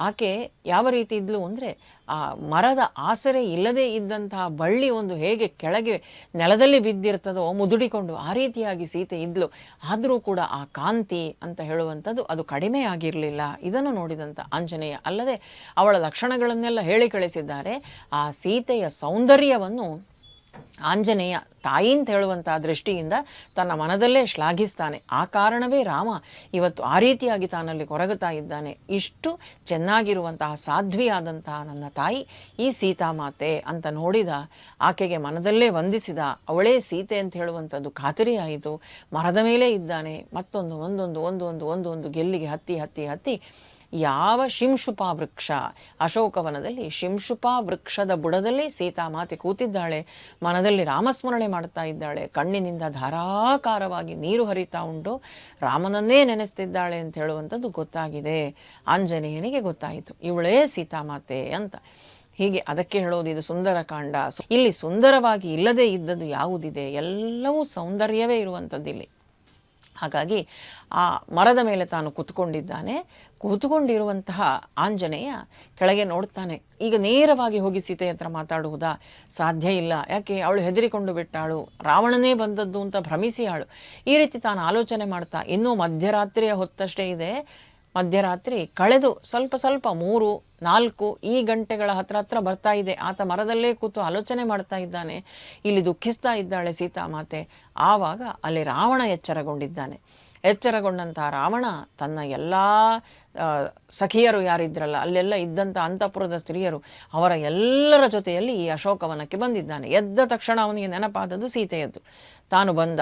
ಆಕೆ ಯಾವ ರೀತಿ ಇದ್ಲು ಅಂದರೆ ಆ ಮರದ ಆಸರೆ ಇಲ್ಲದೇ ಇದ್ದಂತಹ ಬಳ್ಳಿ ಒಂದು ಹೇಗೆ ಕೆಳಗೆ ನೆಲದಲ್ಲಿ ಬಿದ್ದಿರ್ತದೋ ಮುದುಡಿಕೊಂಡು ಆ ರೀತಿಯಾಗಿ ಸೀತೆ ಇದ್ಲು. ಆದರೂ ಕೂಡ ಆ ಕಾಂತಿ ಅಂತ ಹೇಳುವಂಥದ್ದು ಅದು ಕಡಿಮೆ ಆಗಿರಲಿಲ್ಲ. ಇದನ್ನು ನೋಡಿದಂಥ ಆಂಜನೇಯ ಅಲ್ಲದೆ ಅವಳ ಲಕ್ಷಣಗಳನ್ನೆಲ್ಲ ಹೇಳಿ ಕಳಿಸಿದ್ದಾರೆ. ಆ ಸೀತೆಯ ಸೌಂದರ್ಯವನ್ನು ಆಂಜನೇಯ ತಾಯಿ ಅಂತ ಹೇಳುವಂಥ ದೃಷ್ಟಿಯಿಂದ ತನ್ನ ಮನದಲ್ಲೇ ಶ್ಲಾಘಿಸ್ತಾನೆ. ಆ ಕಾರಣವೇ ರಾಮ ಇವತ್ತು ಆ ರೀತಿಯಾಗಿ ತಾನಲ್ಲಿ ಕೊರಗುತ್ತಾ ಇದ್ದಾನೆ. ಇಷ್ಟು ಚೆನ್ನಾಗಿರುವಂತಹ ಸಾಧ್ವಿಯಾದಂತಹ ನನ್ನ ತಾಯಿ ಈ ಸೀತಾಮಾತೆ ಅಂತ ನೋಡಿದ ಆಕೆಗೆ ಮನದಲ್ಲೇ ವಂದಿಸಿದ ಅವಳೇ ಸೀತೆ ಅಂತ ಹೇಳುವಂಥದ್ದು ಖಾತರಿಯಾಯಿತು ಮರದ ಮೇಲೆ ಇದ್ದಾನೆ. ಮತ್ತೊಂದು, ಒಂದೊಂದು ಒಂದೊಂದು ಒಂದೊಂದು ಒಂದು ಒಂದು ಗೆಲ್ಲಿಗೆ ಹತ್ತಿ ಹತ್ತಿ ಹತ್ತಿ ಯಾವ ಶಿಂಶುಪ ವೃಕ್ಷ ಅಶೋಕವನದಲ್ಲಿ ಶಿಂಶುಪ ವೃಕ್ಷದ ಬುಡದಲ್ಲಿ ಸೀತಾಮಾತೆ ಕೂತಿದ್ದಾಳೆ. ಮನದಲ್ಲಿ ರಾಮಸ್ಮರಣೆ ಮಾಡ್ತಾ ಇದ್ದಾಳೆ. ಕಣ್ಣಿನಿಂದ ಧಾರಾಕಾರವಾಗಿ ನೀರು ಹರಿತಾ ಉಂಟು. ರಾಮನನ್ನೇ ನೆನೆಸ್ತಿದ್ದಾಳೆ ಅಂತ ಹೇಳುವಂಥದ್ದು ಗೊತ್ತಾಗಿದೆ. ಆಂಜನೇಯನಿಗೆ ಗೊತ್ತಾಯಿತು. ಇವಳೇ ಸೀತಾಮಾತೆ ಅಂತ. ಹೀಗೆ ಅದಕ್ಕೆ ಹೇಳೋದು ಇದು ಸುಂದರ ಕಾಂಡ. ಇಲ್ಲಿ ಸುಂದರವಾಗಿ ಇಲ್ಲದೇ ಇದ್ದದ್ದು ಯಾವುದಿದೆ? ಎಲ್ಲವೂ ಸೌಂದರ್ಯವೇ ಇರುವಂಥದ್ದು ಇಲ್ಲಿ ಹಾಗಾಗಿ ಆ ಮರದ ಮೇಲೆ ತಾನು ಕೂತ್ಕೊಂಡಿದ್ದಾನೆ. ಕೂತ್ಕೊಂಡಿರುವಂತಹ ಆಂಜನೇಯ ಕೆಳಗೆ ನೋಡ್ತಾನೆ. ಈಗ ನೇರವಾಗಿ ಹೋಗಿ ಸೀತೆ ಹತ್ರ ಮಾತಾಡುವುದಾ? ಸಾಧ್ಯ ಇಲ್ಲ. ಯಾಕೆ? ಅವಳು ಹೆದರಿಕೊಂಡು ಬಿಟ್ಟಾಳು. ರಾವಣನೇ ಬಂದದ್ದು ಅಂತ ಭ್ರಮಿಸಿ ಆಳು. ಈ ರೀತಿ ತಾನು ಆಲೋಚನೆ ಮಾಡ್ತಾ, ಇನ್ನೂ ಮಧ್ಯರಾತ್ರಿಯ ಹೊತ್ತಷ್ಟೇ ಇದೆ. ಮಧ್ಯರಾತ್ರಿ ಕಳೆದು ಸ್ವಲ್ಪ ಸ್ವಲ್ಪ ಮೂರು, ನಾಲ್ಕು, ಈ ಗಂಟೆಗಳ ಹತ್ರ ಹತ್ರ ಬರ್ತಾ ಇದೆ. ಆತ ಮರದಲ್ಲೇ ಕೂತು ಆಲೋಚನೆ ಮಾಡ್ತಾ ಇದ್ದಾನೆ. ಇಲ್ಲಿ ದುಃಖಿಸ್ತಾ ಇದ್ದಾಳೆ ಸೀತಾಮಾತೆ ಆವಾಗ ಅಲ್ಲಿ ರಾವಣ ಎಚ್ಚರಗೊಂಡಿದ್ದಾನೆ. ಎಚ್ಚರಗೊಂಡಂತಹ ರಾವಣ ತನ್ನ ಎಲ್ಲ ಸಖಿಯರು ಯಾರಿದ್ರಲ್ಲ, ಅಲ್ಲೆಲ್ಲ ಇದ್ದಂಥ ಅಂತಃಪುರದ ಸ್ತ್ರೀಯರು, ಅವರ ಎಲ್ಲರ ಜೊತೆಯಲ್ಲಿ ಈ ಅಶೋಕವನಕ್ಕೆ ಬಂದಿದ್ದಾನೆ. ಎದ್ದ ತಕ್ಷಣ ಅವನಿಗೆ ನೆನಪಾದದ್ದು ಸೀತೆಯದ್ದು. ತಾನು ಬಂದ.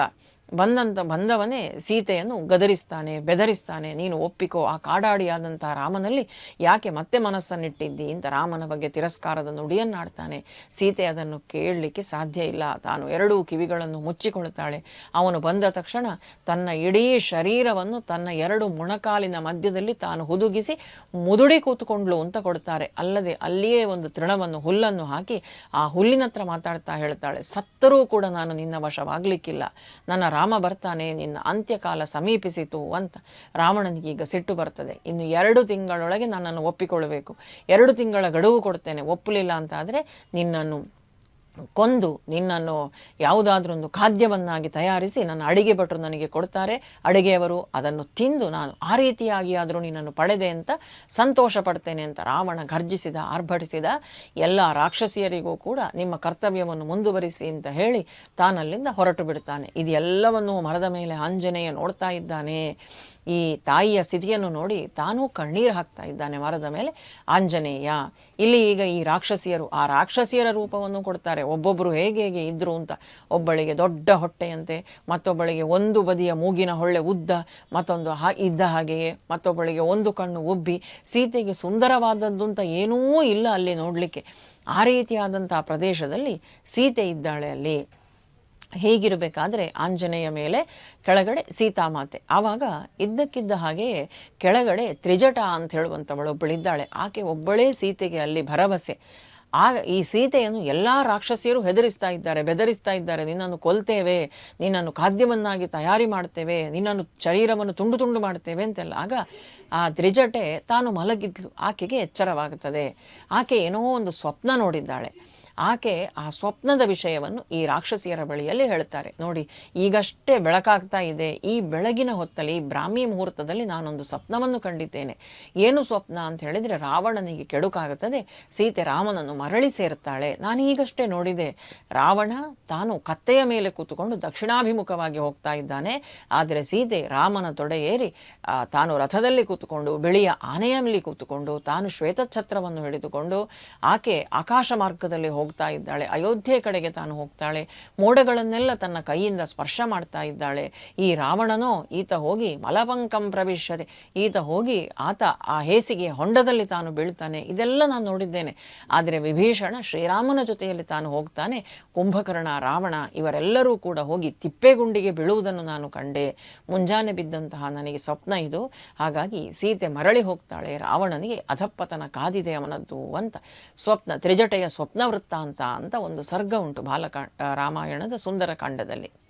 ಬಂದಂತ, ಬಂದವನೇ ಸೀತೆಯನ್ನು ಗದರಿಸ್ತಾನೆ, ಬೆದರಿಸ್ತಾನೆ. ನೀನು ಒಪ್ಪಿಕೋ, ಆ ಕಾಡಾಡಿಯಾದಂತಹ ರಾಮನಲ್ಲಿ ಯಾಕೆ ಮತ್ತೆ ಮನಸ್ಸನ್ನಿಟ್ಟಿದ್ದಿ? ಅಂತ ರಾಮನ ಬಗ್ಗೆ ತಿರಸ್ಕಾರದ ನುಡಿಯನ್ನಾಡ್ತಾನೆ. ಸೀತೆ ಅದನ್ನು ಕೇಳಲಿಕ್ಕೆ ಸಾಧ್ಯ ಇಲ್ಲ. ತಾನು ಎರಡೂ ಕಿವಿಗಳನ್ನು ಮುಚ್ಚಿಕೊಳ್ತಾಳೆ. ಅವನು ಬಂದ ತಕ್ಷಣ ತನ್ನ ಇಡೀ ಶರೀರವನ್ನು ತನ್ನ ಎರಡು ಮೊಣಕಾಲಿನ ಮಧ್ಯದಲ್ಲಿ ತಾನು ಹುದುಗಿಸಿ ಮುದುಡಿ ಕೂತ್ಕೊಂಡ್ಲು ಅಂತ ಕೊಡ್ತಾರೆ. ಅಲ್ಲದೆ ಅಲ್ಲಿಯೇ ಒಂದು ತೃಣವನ್ನು, ಹುಲ್ಲನ್ನು ಹಾಕಿ ಆ ಹುಲ್ಲಿನ ಹತ್ರ ಮಾತಾಡ್ತಾ ಹೇಳ್ತಾಳೆ. ಸತ್ತರೂ ಕೂಡ ನಾನು ನಿನ್ನ ವಶವಾಗಲಿಕ್ಕಿಲ್ಲ. ನನ್ನ ರಾಮ ಬರ್ತಾನೆ, ನಿನ್ನ ಅಂತ್ಯಕಾಲ ಸಮೀಪಿಸಿತು ಅಂತ ರಾವಣನಿಗೆ ಈಗ ಸಿಟ್ಟು ಬರ್ತದೆ. ಇನ್ನು ಎರಡು ತಿಂಗಳೊಳಗೆ ನನ್ನನ್ನು ಒಪ್ಪಿಕೊಳ್ಳಬೇಕು. ಎರಡು ತಿಂಗಳ ಗಡುವು ಕೊಡ್ತೇನೆ, ಒಪ್ಪಲಿಲ್ಲ ಅಂತ ಆದರೆ ನಿನ್ನನ್ನು ಕೊಂದು ನಿನ್ನನ್ನು ಯಾವುದಾದ್ರೊಂದು ಖಾದ್ಯವನ್ನಾಗಿ ತಯಾರಿಸಿ ನನ್ನ ಅಡಿಗೆ ಭಟ್ರು ನನಗೆ ಕೊಡ್ತಾರೆ. ಅಡಿಗೆಯವರು ಅದನ್ನು ತಿಂದು ನಾನು ಆ ರೀತಿಯಾಗಿ ಆದರೂ ನಿನ್ನನ್ನು ಪಡೆದೆ ಅಂತ ಸಂತೋಷ ಪಡ್ತೇನೆ ಅಂತ ರಾವಣ ಗರ್ಜಿಸಿದ ಆರ್ಭಟಿಸಿದ ಎಲ್ಲ ರಾಕ್ಷಸಿಯರಿಗೂ ಕೂಡ ನಿಮ್ಮ ಕರ್ತವ್ಯವನ್ನು ಮುಂದುವರಿಸಿ ಅಂತ ಹೇಳಿ ತಾನಲ್ಲಿಂದ ಹೊರಟು ಬಿಡ್ತಾನೆ. ಇದೆಲ್ಲವನ್ನು ಮರದ ಮೇಲೆ ಆಂಜನೇಯ ನೋಡ್ತಾ ಇದ್ದಾನೆ. ಈ ತಾಯಿಯ ಸ್ಥಿತಿಯನ್ನು ನೋಡಿ ತಾನೂ ಕಣ್ಣೀರು ಹಾಕ್ತಾ ಇದ್ದಾನೆ ಮರದ ಮೇಲೆ. ಆಂಜನೇಯ, ಇಲ್ಲಿ ಈಗ ಈ ರಾಕ್ಷಸಿಯರು, ಆ ರಾಕ್ಷಸಿಯರ ರೂಪವನ್ನು ಕೊಡ್ತಾರೆ. ಒಬ್ಬೊಬ್ಬರು ಹೇಗೆ ಹೇಗೆ ಇದ್ರು ಅಂತ. ಒಬ್ಬಳಿಗೆ ದೊಡ್ಡ ಹೊಟ್ಟೆಯಂತೆ, ಮತ್ತೊಬ್ಬಳಿಗೆ ಒಂದು ಬದಿಯ ಮೂಗಿನ ಹೊಳ್ಳೆ ಉದ್ದ, ಮತ್ತೊಂದು ಹಾ, ಇದ್ದ ಹಾಗೆಯೇ, ಮತ್ತೊಬ್ಬಳಿಗೆ ಒಂದು ಕಣ್ಣು ಉಬ್ಬಿ. ಸೀತೆಗೆ ಸುಂದರವಾದದ್ದು ಅಂತ ಏನೂ ಇಲ್ಲ ಅಲ್ಲಿ ನೋಡಲಿಕ್ಕೆ. ಆ ರೀತಿಯಾದಂಥ ಪ್ರದೇಶದಲ್ಲಿ ಸೀತೆ ಇದ್ದಾಳೆ ಅಲ್ಲಿ. ಹೀಗಿರಬೇಕಾದ್ರೆ ಆಂಜನೇಯ ಮೇಲೆ ಕೆಳಗಡೆ ಸೀತಾಮಾತೆ. ಆವಾಗ ಇದ್ದಕ್ಕಿದ್ದ ಹಾಗೆಯೇ ಕೆಳಗಡೆ ತ್ರಿಜಟ ಅಂತ ಹೇಳುವಂಥವಳೊಬ್ಬಳಿದ್ದಾಳೆ ಆಕೆ ಒಬ್ಬಳೇ ಸೀತೆಗೆ ಅಲ್ಲಿ ಭರವಸೆ. ಆಗ ಈ ಸೀತೆಯನ್ನು ಎಲ್ಲ ರಾಕ್ಷಸಿಯರು ಹೆದರಿಸ್ತಾ ಇದ್ದಾರೆ, ಬೆದರಿಸ್ತಾ ಇದ್ದಾರೆ. ನಿನ್ನನ್ನು ಕೊಲ್ತೇವೆ, ನಿನ್ನನ್ನು ಖಾದ್ಯವನ್ನಾಗಿ ತಯಾರಿ ಮಾಡ್ತೇವೆ, ನಿನ್ನನ್ನು ಶರೀರವನ್ನು ತುಂಡು ತುಂಡು ಮಾಡ್ತೇವೆ ಅಂತೆಲ್ಲ. ಆಗ ಆ ತ್ರಿಜಟೆ ತಾನು ಮಲಗಿದ್ಲು ಆಕೆಗೆ ಎಚ್ಚರವಾಗುತ್ತದೆ. ಆಕೆ ಏನೋ ಒಂದು ಸ್ವಪ್ನ ನೋಡಿದ್ದಾಳೆ. ಆಕೆ ಆ ಸ್ವಪ್ನದ ವಿಷಯವನ್ನು ಈ ರಾಕ್ಷಸಿಯರ ಬಳಿಯಲ್ಲಿ ಹೇಳ್ತಾರೆ ನೋಡಿ, ಈಗಷ್ಟೇ ಬೆಳಕಾಗ್ತಾ ಇದೆ. ಈ ಬೆಳಗಿನ ಹೊತ್ತಲ್ಲಿ ಬ್ರಾಹ್ಮಿ ಮುಹೂರ್ತದಲ್ಲಿ ನಾನೊಂದು ಸ್ವಪ್ನವನ್ನು ಕಂಡಿದ್ದೇನೆ. ಏನು ಸ್ವಪ್ನ ಅಂತ ಹೇಳಿದರೆ ರಾವಣನಿಗೆ ಕೆಡುಕಾಗುತ್ತದೆ. ಸೀತೆ ರಾಮನನ್ನು ಮರಳಿ ಸೇರ್ತಾಳೆ ನಾನು ಈಗಷ್ಟೇ ನೋಡಿದೆ. ರಾವಣ ತಾನು ಕತ್ತೆಯ ಮೇಲೆ ಕೂತುಕೊಂಡು ದಕ್ಷಿಣಾಭಿಮುಖವಾಗಿ ಹೋಗ್ತಾ ಇದ್ದಾನೆ. ಆದರೆ ಸೀತೆ ರಾಮನ ತೊಡೆಯೇರಿ ತಾನು ರಥದಲ್ಲಿ ಕೂತುಕೊಂಡು, ಬಿಳಿಯ ಆನೆಯ ಮೇಲೆ ಕೂತುಕೊಂಡು, ತಾನು ಶ್ವೇತಛತ್ರವನ್ನು ಹಿಡಿದುಕೊಂಡು, ಆಕೆ ಆಕಾಶ ಮಾರ್ಗದಲ್ಲಿ ಹೋಗ್ತಾ ಇದ್ದಾಳೆ. ಅಯೋಧ್ಯೆ ಕಡೆಗೆ ತಾನು ಹೋಗ್ತಾಳೆ. ಮೋಡಗಳನ್ನೆಲ್ಲ ತನ್ನ ಕೈಯಿಂದ ಸ್ಪರ್ಶ ಮಾಡ್ತಾ ಇದ್ದಾಳೆ. ಈ ರಾವಣನೋ, ಈತ ಹೋಗಿ ಮಲಪಂಕಂ ಪ್ರವಿಶ್ಯತೆ ಈತ ಹೋಗಿ ಆತ ಆ ಹೇಸಿಗೆ ಹೊಂಡದಲ್ಲಿ ತಾನು ಬೀಳ್ತಾನೆ. ಇದೆಲ್ಲ ನಾನು ನೋಡಿದ್ದೇನೆ. ಆದರೆ ವಿಭೀಷಣ ಶ್ರೀರಾಮನ ಜೊತೆಯಲ್ಲಿ ತಾನು ಹೋಗ್ತಾನೆ. ಕುಂಭಕರ್ಣ, ರಾವಣ ಇವರೆಲ್ಲರೂ ಕೂಡ ಹೋಗಿ ತಿಪ್ಪೆಗುಂಡಿಗೆ ಬೀಳುವುದನ್ನು ನಾನು ಕಂಡೆ. ಮುಂಜಾನೆ ಬಿದ್ದಂತಹ ನನಗೆ ಸ್ವಪ್ನ ಇದು. ಹಾಗಾಗಿ ಸೀತೆ ಮರಳಿ ಹೋಗ್ತಾಳೆ. ರಾವಣನಿಗೆ ಅಧಪ್ಪತನ ಕಾದಿದೆ ಅವನದ್ದು ಅಂತ. ಸ್ವಪ್ನ, ತ್ರಿಜಟೆಯ ಸ್ವಪ್ನ ವೃತ್ತಾಂತ ಅಂತ ಒಂದು ಸರ್ಗ ಉಂಟು ಬಾಲಕಾಂಡ ರಾಮಾಯಣದ ಸುಂದರಕಾಂಡದಲ್ಲಿ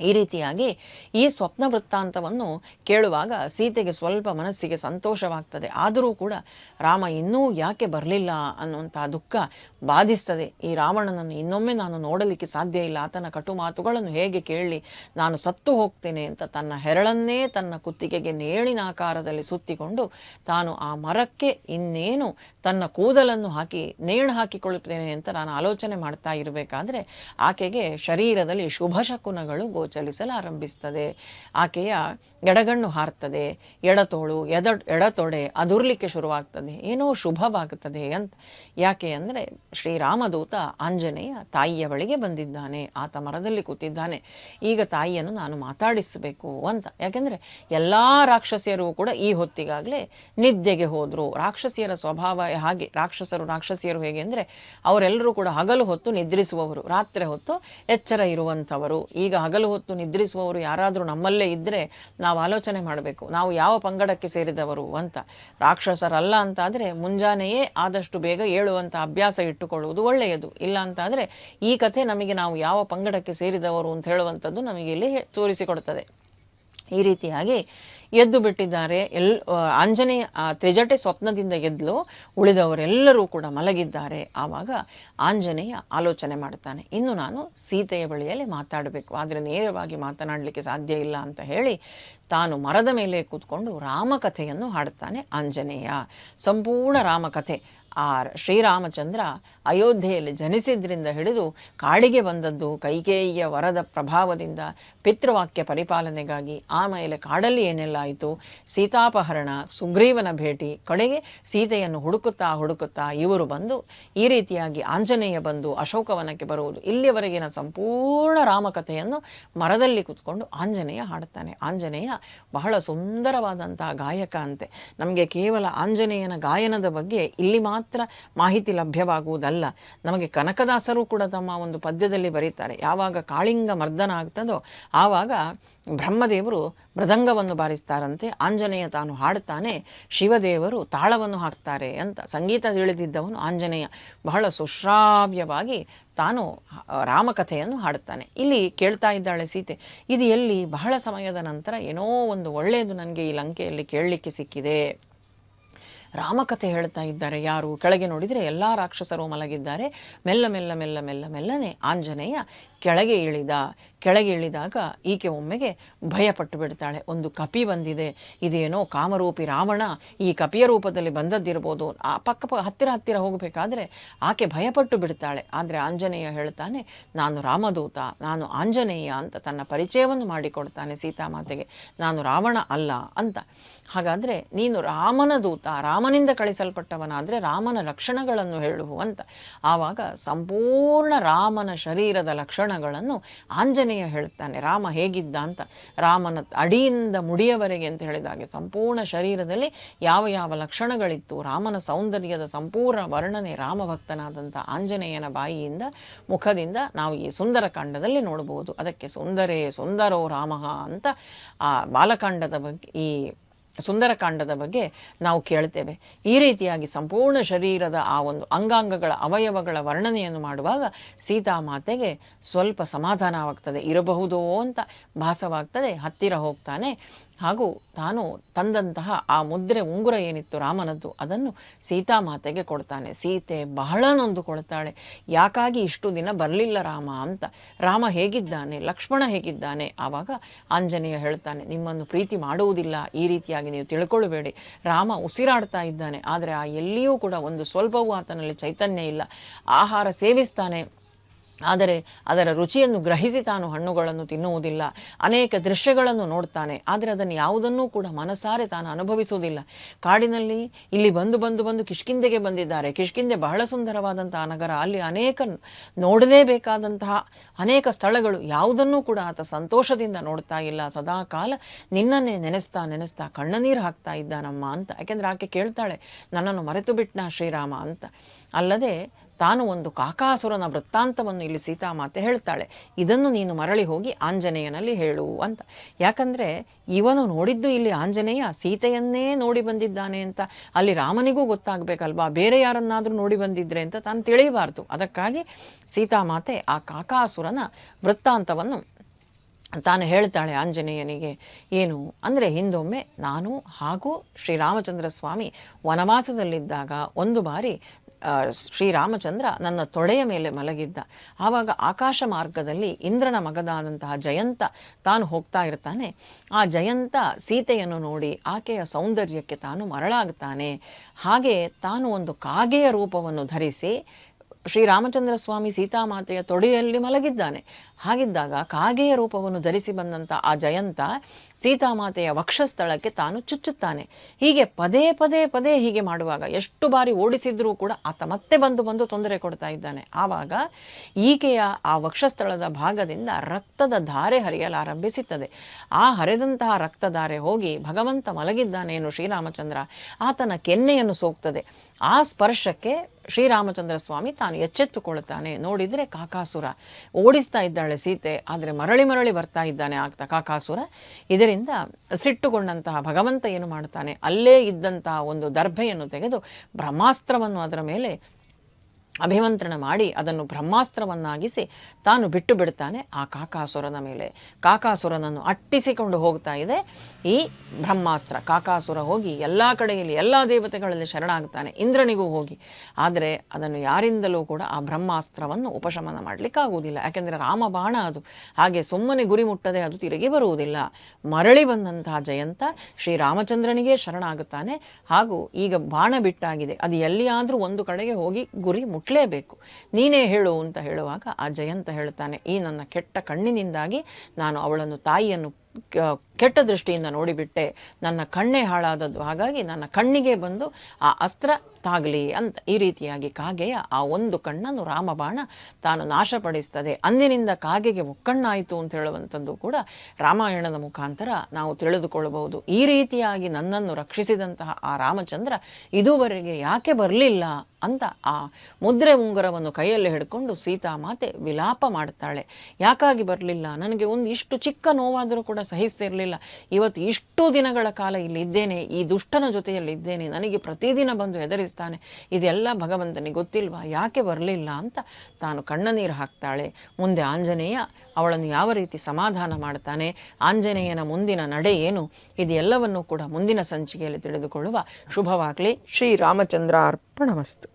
ಈ ರೀತಿಯಾಗಿ ಈ ಸ್ವಪ್ನ ವೃತ್ತಾಂತವನ್ನು ಕೇಳುವಾಗ ಸೀತೆಗೆ ಸ್ವಲ್ಪ ಮನಸ್ಸಿಗೆ ಸಂತೋಷವಾಗ್ತದೆ. ಆದರೂ ಕೂಡ ರಾಮ ಇನ್ನೂ ಯಾಕೆ ಬರಲಿಲ್ಲ ಅನ್ನುವಂಥ ದುಃಖ ಬಾಧಿಸ್ತದೆ. ಈ ರಾವಣನನ್ನು ಇನ್ನೊಮ್ಮೆ ನಾನು ನೋಡಲಿಕ್ಕೆ ಸಾಧ್ಯ ಇಲ್ಲ. ಆತನ ಕಟು ಮಾತುಗಳನ್ನು ಹೇಗೆ ಕೇಳಿ ನಾನು ಸತ್ತು ಹೋಗ್ತೇನೆ ಅಂತ ತನ್ನ ಹೆರಳನ್ನೇ ತನ್ನ ಕುತ್ತಿಗೆಗೆ ನೇಳಿನ ಆಕಾರದಲ್ಲಿ ಸುತ್ತಿಕೊಂಡು ತಾನು ಆ ಮರಕ್ಕೆ ಇನ್ನೇನು ತನ್ನ ಕೂದಲನ್ನು ಹಾಕಿ ನೇಣು ಹಾಕಿಕೊಳ್ಳುತ್ತೇನೆ ಅಂತ ನಾನು ಆಲೋಚನೆ ಮಾಡ್ತಾ ಇರಬೇಕಾದ್ರೆ ಆಕೆಗೆ ಶರೀರದಲ್ಲಿ ಶುಭ ಶಕುನಗಳು ಗೋಚರಿಸಲು ಆರಂಭಿಸ್ತದೆ ಆಕೆಯ ಎಡಗಣ್ಣು ಹಾರ್ತದೆ, ಎಡತೋಳು, ಎದ, ಎಡತೊಡೆ ಅದುರ್ಲಿಕ್ಕೆ ಶುರುವಾಗ್ತದೆ. ಏನೋ ಶುಭವಾಗುತ್ತದೆ ಅಂತ. ಯಾಕೆ ಅಂದರೆ ಶ್ರೀರಾಮದೂತ ಆಂಜನೇಯ ತಾಯಿಯ ಬಳಿಗೆ ಬಂದಿದ್ದಾನೆ. ಆತ ಮರದಲ್ಲಿ ಕೂತಿದ್ದಾನೆ. ಈಗ ತಾಯಿಯನ್ನು ನಾನು ಮಾತಾಡಿಸಬೇಕು ಅಂತ. ಯಾಕೆಂದರೆ ಎಲ್ಲ ರಾಕ್ಷಸಿಯರು ಕೂಡ ಈ ಹೊತ್ತಿಗಾಗಲೇ ನಿದ್ದೆಗೆ ಹೋದರು. ರಾಕ್ಷಸಿಯರ ಸ್ವಭಾವ ಹಾಗೆ, ರಾಕ್ಷಸರು, ರಾಕ್ಷಸಿಯರು ಹೇಗೆ ಅಂದರೆ ಅವರೆಲ್ಲರೂ ಕೂಡ ಹಗಲು ಹೊತ್ತು ನಿದ್ರಿಸುವವರು. ರಾತ್ರಿ ಹೊತ್ತು ಎಚ್ಚರ ಇರುವಂಥವರು. ಈಗ ಹಗಲು ಹೊತ್ತು ನಿದ್ರಿಸುವವರು ಯಾರಾದರೂ ನಮ್ಮಲ್ಲೇ ಇದ್ದರೆ ನಾವು ಆಲೋಚನೆ ಮಾಡಬೇಕು. ನಾವು ಯಾವ ಪಂಗಡಕ್ಕೆ ಸೇರಿದವರು ಅಂತ. ರಾಕ್ಷಸರಲ್ಲ ಅಂತಾದರೆ ಮುಂಜಾನೆಯೇ ಆದಷ್ಟು ಬೇಗ ಏಳುವಂಥ ಅಭ್ಯಾಸ ಇಟ್ಟುಕೊಳ್ಳುವುದು ಒಳ್ಳೆಯದು. ಇಲ್ಲ ಅಂತಾದರೆ ಈ ಕಥೆ ನಮಗೆ ನಾವು ಯಾವ ಪಂಗಡಕ್ಕೆ ಸೇರಿದವರು ಅಂತ ಹೇಳುವಂಥದ್ದು ನಮಗೆ ಇಲ್ಲಿ ತೋರಿಸಿಕೊಡುತ್ತದೆ ಈ ರೀತಿಯಾಗಿ ಎದ್ದು ಬಿಟ್ಟಿದ್ದಾರೆ. ಎಲ್ ಆಂಜನೇಯ ತ್ರಿಜಟೆ ಸ್ವಪ್ನದಿಂದ ಎದ್ಲು ಉಳಿದವರೆಲ್ಲರೂ ಕೂಡ ಮಲಗಿದ್ದಾರೆ. ಆವಾಗ ಆಂಜನೇಯ ಆಲೋಚನೆ ಮಾಡ್ತಾನೆ. ಇನ್ನು ನಾನು ಸೀತೆಯ ಬಳಿಯಲ್ಲಿ ಮಾತಾಡಬೇಕು. ಆದರೆ ನೇರವಾಗಿ ಮಾತನಾಡಲಿಕ್ಕೆ ಸಾಧ್ಯ ಇಲ್ಲ ಅಂತ ಹೇಳಿ ತಾನು ಮರದ ಮೇಲೆ ಕೂತ್ಕೊಂಡು ರಾಮಕಥೆಯನ್ನು ಹಾಡ್ತಾನೆ ಆಂಜನೇಯ. ಸಂಪೂರ್ಣ ರಾಮಕಥೆ. ಆ ಶ್ರೀರಾಮಚಂದ್ರ ಅಯೋಧ್ಯೆಯಲ್ಲಿ ಜನಿಸಿದ್ರಿಂದ ಹಿಡಿದು ಕಾಡಿಗೆ ಬಂದದ್ದು ಕೈಕೇಯಿಯ ವರದ ಪ್ರಭಾವದಿಂದ ಪಿತೃವಾಕ್ಯ ಪರಿಪಾಲನೆಗಾಗಿ. ಆಮೇಲೆ ಕಾಡಲ್ಲಿ ಏನೆಲ್ಲ ಆಯಿತು? ಸೀತಾಪಹರಣ, ಸುಗ್ರೀವನ ಭೇಟಿ, ಕಡೆಗೆ ಸೀತೆಯನ್ನು ಹುಡುಕುತ್ತಾ ಹುಡುಕುತ್ತಾ ಇವರು ಬಂದು ಈ ರೀತಿಯಾಗಿ ಆಂಜನೇಯ ಬಂದು ಅಶೋಕವನಕ್ಕೆ ಬರುವುದು. ಇಲ್ಲಿಯವರೆಗಿನ ಸಂಪೂರ್ಣ ರಾಮಕಥೆಯನ್ನು ಮರದಲ್ಲಿ ಕೂತ್ಕೊಂಡು ಆಂಜನೇಯ ಹಾಡುತ್ತಾನೆ. ಆಂಜನೇಯ ಬಹಳ ಸುಂದರವಾದಂತಹ ಗಾಯಕ ಅಂತೆ. ನಮಗೆ ಕೇವಲ ಆಂಜನೇಯನ ಗಾಯನದ ಬಗ್ಗೆ ಇಲ್ಲಿ ಮಾತ್ರ ಮಾಹಿತಿ ಲಭ್ಯವಾಗುವುದಲ್ಲ. ನಮಗೆ ಕನಕದಾಸರು ಕೂಡ ತಮ್ಮ ಒಂದು ಪದ್ಯದಲ್ಲಿ ಬರೀತಾರೆ. ಯಾವಾಗ ಕಾಳಿಂಗ ಮರ್ದನ ಆಗ್ತದೋ ಆವಾಗ ಬ್ರಹ್ಮದೇವರು ಮೃದಂಗವನ್ನು ಬಾರಿಸ್ತಾರಂತೆ. ಆಂಜನೇಯ ತಾನು ಹಾಡ್ತಾನೆ, ಶಿವದೇವರು ತಾಳವನ್ನು ಹಾಕ್ತಾರೆ ಅಂತ ಸಂಗೀತ ತಿಳಿದಿದ್ದವನು ಆಂಜನೇಯ. ಬಹಳ ಸುಶ್ರಾವ್ಯವಾಗಿ ತಾನು ರಾಮಕಥೆಯನ್ನು ಹಾಡುತ್ತಾನೆ ಇಲ್ಲಿ ಕೇಳ್ತಾ ಇದ್ದಾಳೆ ಸೀತೆ, ಇದು ಎಲ್ಲಿ? ಬಹಳ ಸಮಯದ ನಂತರ ಏನೋ ಒಂದು ಒಳ್ಳೆಯದು ನನಗೆ ಈ ಲಂಕೆಯಲ್ಲಿ ಕೇಳಲಿಕ್ಕೆ ಸಿಕ್ಕಿದೆ. ರಾಮಕಥೆ ಹೇಳ್ತಾ ಇದ್ದಾರೆ ಯಾರು? ಕೆಳಗೆ ನೋಡಿದರೆ ಎಲ್ಲ ರಾಕ್ಷಸರು ಮಲಗಿದ್ದಾರೆ. ಮೆಲ್ಲ ಮೆಲ್ಲ ಮೆಲ್ಲ ಮೆಲ್ಲ ಮೆಲ್ಲನೆ ಆಂಜನೇಯ ಕೆಳಗೆ ಇಳಿದ, ಕೆಳಗೆ ಇಳಿದಾಗ ಈಕೆ ಒಮ್ಮೆಗೆ ಭಯಪಟ್ಟು ಬಿಡ್ತಾಳೆ. ಒಂದು ಕಪಿ ಬಂದಿದೆ. ಇದೇನೋ ಕಾಮರೂಪಿ ರಾವಣ ಈ ಕಪಿಯ ರೂಪದಲ್ಲಿ ಬಂದದ್ದಿರ್ಬೋದು. ಆ ಪಕ್ಕ ಹತ್ತಿರ ಹತ್ತಿರ ಹೋಗಬೇಕಾದ್ರೆ ಆಕೆ ಭಯಪಟ್ಟು ಬಿಡ್ತಾಳೆ. ಆದರೆ ಆಂಜನೇಯ ಹೇಳ್ತಾನೆ, ನಾನು ರಾಮದೂತ, ನಾನು ಆಂಜನೇಯ ಅಂತ ತನ್ನ ಪರಿಚಯವನ್ನು ಮಾಡಿಕೊಡ್ತಾನೆ ಸೀತಾಮಾತೆಗೆ. ನಾನು ರಾವಣ ಅಲ್ಲ ಅಂತ. ಹಾಗಾದರೆ ನೀನು ರಾಮನ ದೂತ, ರಾಮನಿಂದ ಕಳಿಸಲ್ಪಟ್ಟವನಾದರೆ ರಾಮನ ಲಕ್ಷಣಗಳನ್ನು ಹೇಳುವಂತ ಆವಾಗ ಸಂಪೂರ್ಣ ರಾಮನ ಶರೀರದ ಲಕ್ಷಣಗಳನ್ನು ಆಂಜನೇಯ ಹೇಳ್ತಾನೆ, ರಾಮ ಹೇಗಿದ್ದ ಅಂತ. ರಾಮನ ಅಡಿಯಿಂದ ಮುಡಿಯವರೆಗೆ ಅಂತ ಹೇಳಿದಾಗೆ ಸಂಪೂರ್ಣ ಶರೀರದಲ್ಲಿ ಯಾವ ಯಾವ ಲಕ್ಷಣಗಳಿತ್ತು, ರಾಮನ ಸೌಂದರ್ಯದ ಸಂಪೂರ್ಣ ವರ್ಣನೆ ರಾಮಭಕ್ತನಾದಂಥ ಆಂಜನೇಯನ ಬಾಯಿಯಿಂದ, ಮುಖದಿಂದ ನಾವು ಈ ಸುಂದರಕಾಂಡದಲ್ಲಿ ನೋಡಬಹುದು. ಅದಕ್ಕೆ ಸುಂದರೇ ಸುಂದರೋ ರಾಮ ಅಂತ ಆ ಬಾಲಕಾಂಡದ ಬಗ್ಗೆ ಈ ಸುಂದರಕಾಂಡದ ಬಗ್ಗೆ ನಾವು ಕೇಳ್ತೇವೆ ಈ ರೀತಿಯಾಗಿ ಸಂಪೂರ್ಣ ಶರೀರದ ಆ ಒಂದು ಅಂಗಾಂಗಗಳ ಅವಯವಗಳ ವರ್ಣನೆಯನ್ನು ಮಾಡುವಾಗ ಸೀತಾಮಾತೆಗೆ ಸ್ವಲ್ಪ ಸಮಾಧಾನವಾಗ್ತದೆ. ಇರಬಹುದೋ ಅಂತ ಭಾಸವಾಗ್ತದೆ. ಹತ್ತಿರ ಹೋಗ್ತಾನೆ. ಹಾಗೂ ತಾನು ತಂದಂತಹ ಆ ಮುದ್ರೆ ಉಂಗುರ ಏನಿತ್ತು ರಾಮನದ್ದು, ಅದನ್ನು ಸೀತಾಮಾತೆಗೆ ಕೊಡ್ತಾನೆ. ಸೀತೆ ಬಹಳ ನೊಂದುಕೊಳ್ತಾಳೆ. ಯಾಕಾಗಿ ಇಷ್ಟು ದಿನ ಬರಲಿಲ್ಲ ರಾಮ ಅಂತ? ರಾಮ ಹೇಗಿದ್ದಾನೆ? ಲಕ್ಷ್ಮಣ ಹೇಗಿದ್ದಾನೆ? ಆವಾಗ ಆಂಜನೇಯ ಹೇಳ್ತಾನೆ, ನಿಮ್ಮನ್ನು ಪ್ರೀತಿ ಮಾಡುವುದಿಲ್ಲ. ಈ ರೀತಿಯಾಗಿ ನೀವು ತಿಳ್ಕೊಳ್ಬೇಡಿ. ರಾಮ ಉಸಿರಾಡ್ತಾ ಇದ್ದಾನೆ. ಆದರೆ ಆ ಎಲ್ಲಿಯೂ ಕೂಡ ಒಂದು ಸ್ವಲ್ಪವೂ ಆತನಲ್ಲಿ ಚೈತನ್ಯ ಇಲ್ಲ. ಆಹಾರ ಸೇವಿಸ್ತಾನೆ. ಆದರೆ ಅದರ ರುಚಿಯನ್ನು ಗ್ರಹಿಸಿ ತಾನು ಹಣ್ಣುಗಳನ್ನು ತಿನ್ನುವುದಿಲ್ಲ. ಅನೇಕ ದೃಶ್ಯಗಳನ್ನು ನೋಡ್ತಾನೆ. ಆದರೆ ಅದನ್ನು ಯಾವುದನ್ನೂ ಕೂಡ ಮನಸಾರೆ ತಾನು ಅನುಭವಿಸುವುದಿಲ್ಲ. ಕಾಡಿನಲ್ಲಿ ಇಲ್ಲಿ ಬಂದು ಬಂದು ಬಂದು ಕಿಷ್ಕಿಂದೆಗೆ ಬಂದಿದ್ದಾರೆ. ಕಿಷ್ಕಿಂದೆ ಬಹಳ ಸುಂದರವಾದಂತಹ ನಗರ. ಅಲ್ಲಿ ಅನೇಕ ನೋಡಲೇಬೇಕಾದಂತಹ ಅನೇಕ ಸ್ಥಳಗಳು. ಯಾವುದನ್ನೂ ಕೂಡ ಆತ ಸಂತೋಷದಿಂದ ನೋಡ್ತಾ ಇಲ್ಲ. ಸದಾ ಕಾಲ ನಿನ್ನನ್ನೇ ನೆನೆಸ್ತಾ ನೆನೆಸ್ತಾ ಕಣ್ಣನೀರು ಹಾಕ್ತಾ ಇದ್ದಾನಮ್ಮ ಅಂತ. ಯಾಕೆಂದ್ರೆ ಆಕೆ ಕೇಳ್ತಾಳೆ, ನನ್ನನ್ನು ಮರೆತು ಬಿಟ್ನ ಶ್ರೀರಾಮ? ಅಂತ. ಅಲ್ಲದೆ ತಾನು ಒಂದು ಕಾಕಾಸುರನ ವೃತ್ತಾಂತವನ್ನು ಇಲ್ಲಿ ಸೀತಾಮಾತೆ ಹೇಳ್ತಾಳೆ. ಇದನ್ನು ನೀನು ಮರಳಿ ಹೋಗಿ ಆಂಜನೇಯನಲ್ಲಿ ಹೇಳು ಅಂತ. ಯಾಕಂದರೆ ಇವನು ನೋಡಿದ್ದು ಇಲ್ಲಿ ಆಂಜನೇಯ ಸೀತೆಯನ್ನೇ ನೋಡಿ ಬಂದಿದ್ದಾನೆ ಅಂತ. ಅಲ್ಲಿ ರಾಮನಿಗೂ ಗೊತ್ತಾಗಬೇಕಲ್ವಾ? ಬೇರೆ ಯಾರನ್ನಾದರೂ ನೋಡಿ ಬಂದಿದ್ರೆ ಅಂತ ತಾನು ತಿಳಿಯಬಾರ್ದು. ಅದಕ್ಕಾಗಿ ಸೀತಾಮಾತೆ ಆ ಕಾಕಾಸುರನ ವೃತ್ತಾಂತವನ್ನು ತಾನು ಹೇಳ್ತಾಳೆ ಆಂಜನೇಯನಿಗೆ. ಏನು? ಅಂದರೆ ಹಿಂದೊಮ್ಮೆ ನಾನು ಹಾಗೂ ಶ್ರೀರಾಮಚಂದ್ರ ಸ್ವಾಮಿ ವನವಾಸದಲ್ಲಿದ್ದಾಗ ಒಂದು ಬಾರಿ ಶ್ರೀರಾಮಚಂದ್ರ ನನ್ನ ತೊಡೆಯ ಮೇಲೆ ಮಲಗಿದ್ದ. ಆವಾಗ ಆಕಾಶ ಮಾರ್ಗದಲ್ಲಿ ಇಂದ್ರನ ಮಗದಾದಂತಹ ಜಯಂತ ತಾನು ಹೋಗ್ತಾ ಇರ್ತಾನೆ. ಆ ಜಯಂತ ಸೀತೆಯನ್ನು ನೋಡಿ ಆಕೆಯ ಸೌಂದರ್ಯಕ್ಕೆ ತಾನು ಮರಳಾಗ್ತಾನೆ. ಹಾಗೆ ತಾನು ಒಂದು ಕಾಗೆಯ ರೂಪವನ್ನು ಧರಿಸಿ ಶ್ರೀರಾಮಚಂದ್ರ ಸ್ವಾಮಿ ಸೀತಾಮಾತೆಯ ತೊಡೆಯಲ್ಲಿ ಮಲಗಿದ್ದಾನೆ. ಹಾಗಿದ್ದಾಗ ಕಾಗೆಯ ರೂಪವನ್ನು ಧರಿಸಿ ಬಂದಂಥ ಆ ಜಯಂತ ಸೀತಾಮಾತೆಯ ವಕ್ಷಸ್ಥಳಕ್ಕೆ ತಾನು ಚುಚ್ಚುತ್ತಾನೆ. ಹೀಗೆ ಪದೇ ಪದೇ ಪದೇ ಹೀಗೆ ಮಾಡುವಾಗ ಎಷ್ಟು ಬಾರಿ ಓಡಿಸಿದ್ರೂ ಕೂಡ ಆತ ಮತ್ತೆ ಬಂದು ಬಂದು ತೊಂದರೆ ಕೊಡ್ತಾ ಇದ್ದಾನೆ. ಆವಾಗ ಈಕೆಯ ಆ ವಕ್ಷಸ್ಥಳದ ಭಾಗದಿಂದ ರಕ್ತದ ಧಾರೆ ಹರಿಯಲಾರಂಭಿಸುತ್ತದೆ ಆ ಹರಿದಂತಹ ರಕ್ತಧಾರೆ ಹೋಗಿ ಭಗವಂತ ಮಲಗಿದ್ದಾನೇನು ಶ್ರೀರಾಮಚಂದ್ರ? ಆತನ ಕೆನ್ನೆಯನ್ನು ಸೋಕ್ತದೆ. ಆ ಸ್ಪರ್ಶಕ್ಕೆ ಶ್ರೀರಾಮಚಂದ್ರ ಸ್ವಾಮಿ ತಾನು ಎಚ್ಚೆತ್ತುಕೊಳ್ಳುತ್ತಾನೆ. ನೋಡಿದರೆ ಕಾಕಾಸುರ. ಓಡಿಸ್ತಾ ಇದ್ದಾಳೆ ಸೀತೆ, ಆದರೆ ಮರಳಿ ಮರಳಿ ಬರ್ತಾ ಇದ್ದಾನೆ ಆಗ್ತಾ ಕಾಕಾಸುರ. ಇದರಿಂದ ಸಿಟ್ಟುಗೊಂಡಂತಹ ಭಗವಂತ ಏನು ಮಾಡುತ್ತಾನೆ? ಅಲ್ಲೇ ಇದ್ದಂತಹ ಒಂದು ದರ್ಭೆಯನ್ನು ತೆಗೆದು ಬ್ರಹ್ಮಾಸ್ತ್ರವನ್ನು ಅದರ ಮೇಲೆ ಅಭಿಮಂತ್ರಣ ಮಾಡಿ ಅದನ್ನು ಬ್ರಹ್ಮಾಸ್ತ್ರವನ್ನಾಗಿಸಿ ತಾನು ಬಿಟ್ಟು ಬಿಡ್ತಾನೆ ಆ ಕಾಕಾಸುರನ ಮೇಲೆ. ಕಾಕಾಸುರನನ್ನು ಅಟ್ಟಿಸಿಕೊಂಡು ಹೋಗ್ತಾ ಇದೆ ಈ ಬ್ರಹ್ಮಾಸ್ತ್ರ. ಕಾಕಾಸುರ ಹೋಗಿ ಎಲ್ಲ ಕಡೆಯಲ್ಲಿ ಎಲ್ಲ ದೇವತೆಗಳಲ್ಲಿ ಶರಣಾಗ್ತಾನೆ, ಇಂದ್ರನಿಗೂ ಹೋಗಿ. ಆದರೆ ಅದನ್ನು ಯಾರಿಂದಲೂ ಕೂಡ ಆ ಬ್ರಹ್ಮಾಸ್ತ್ರವನ್ನು ಉಪಶಮನ ಮಾಡಲಿಕ್ಕಾಗುವುದಿಲ್ಲ ಯಾಕೆಂದರೆ ರಾಮಬಾಣ ಅದು. ಹಾಗೆ ಸುಮ್ಮನೆ ಗುರಿ ಮುಟ್ಟದೆ ಅದು ತಿರುಗಿ ಬರುವುದಿಲ್ಲ. ಮರಳಿ ಬಂದಂತಹ ಜಯಂತ ಶ್ರೀರಾಮಚಂದ್ರನಿಗೆ ಶರಣಾಗುತ್ತಾನೆ. ಹಾಗೂ ಈಗ ಬಾಣ ಬಿಟ್ಟಾಗಿದೆ. ಅದು ಎಲ್ಲಿಯಾದರೂ ಒಂದು ಕಡೆಗೆ ಹೋಗಿ ಗುರಿ ಮುಟ್ಲೇಬೇಕು ನೀನೇ ಹೇಳು ಅಂತ ಹೇಳುವಾಗ ಆ ಜಯಂತ ಹೇಳ್ತಾನೆ, ಈ ನನ್ನ ಕೆಟ್ಟ ಕಣ್ಣಿನಿಂದಾಗಿ ನಾನು ಅವಳನ್ನು ತಾಯಿಯನ್ನು ಕೆಟ್ಟ ದೃಷ್ಟಿಯಿಂದ ನೋಡಿಬಿಟ್ಟೆ, ನನ್ನ ಕಣ್ಣೇ ಹಾಳಾದದ್ದು. ಹಾಗಾಗಿ ನನ್ನ ಕಣ್ಣಿಗೆ ಬಂದು ಆ ಅಸ್ತ್ರ ತಾಗಲಿ ಅಂತ ಈ ರೀತಿಯಾಗಿ ಕಾಗೆಯ ಆ ಒಂದು ಕಣ್ಣನ್ನು ರಾಮಬಾಣ ತಾನು ನಾಶಪಡಿಸ್ತದೆ ಅಂದಿನಿಂದ ಕಾಗೆಗೆ ಒಕ್ಕಣ್ಣಾಯಿತು ಅಂತ ಹೇಳುವಂಥದ್ದು ಕೂಡ ರಾಮಾಯಣದ ಮುಖಾಂತರ ನಾವು ತಿಳಿದುಕೊಳ್ಳಬಹುದು. ಈ ರೀತಿಯಾಗಿ ನನ್ನನ್ನು ರಕ್ಷಿಸಿದಂತಹ ಆ ರಾಮಚಂದ್ರ ಇದುವರೆಗೆ ಯಾಕೆ ಬರಲಿಲ್ಲ ಅಂತ ಆ ಮುದ್ರೆ ಉಂಗುರವನ್ನು ಕೈಯಲ್ಲಿ ಹಿಡ್ಕೊಂಡು ಸೀತಾಮಾತೆ ವಿಲಾಪ ಮಾಡ್ತಾಳೆ. ಯಾಕಾಗಿ ಬರಲಿಲ್ಲ? ನನಗೆ ಒಂದು ಇಷ್ಟು ಚಿಕ್ಕ ನೋವಾದರೂ ಕೂಡ ಸಹಿಸ್ತಿರಲಿಲ್ಲ. ಇವತ್ತು ಇಷ್ಟು ದಿನಗಳ ಕಾಲ ಇಲ್ಲಿ ಇದ್ದೇನೆ ಈ ದುಷ್ಟನ ಜೊತೆಯಲ್ಲಿ ಇದ್ದೇನೆ, ನನಗೆ ಪ್ರತಿದಿನ ಬಂದು ಹೆದರಿಸ್ತಾನೆ, ಇದೆಲ್ಲ ಭಗವಂತನಿಗೆ ಗೊತ್ತಿಲ್ವಾ? ಯಾಕೆ ಬರಲಿಲ್ಲ ಅಂತ? ತಾನು ಕಣ್ಣ ನೀರು ಹಾಕ್ತಾಳೆ. ಮುಂದೆ ಆಂಜನೇಯ ಅವಳನ್ನು ಯಾವ ರೀತಿ ಸಮಾಧಾನ ಮಾಡ್ತಾನೆ? ಆಂಜನೇಯನ ಮುಂದಿನ ನಡೆ ಏನು? ಇದೆಲ್ಲವನ್ನು ಕೂಡ ಮುಂದಿನ ಸಂಚಿಕೆಯಲ್ಲಿ ತಿಳಿದುಕೊಳ್ಳುವ ಶುಭವಾಗಲಿ. ಶ್ರೀರಾಮಚಂದ್ರ ಅರ್ಪಣಮಸ್ತು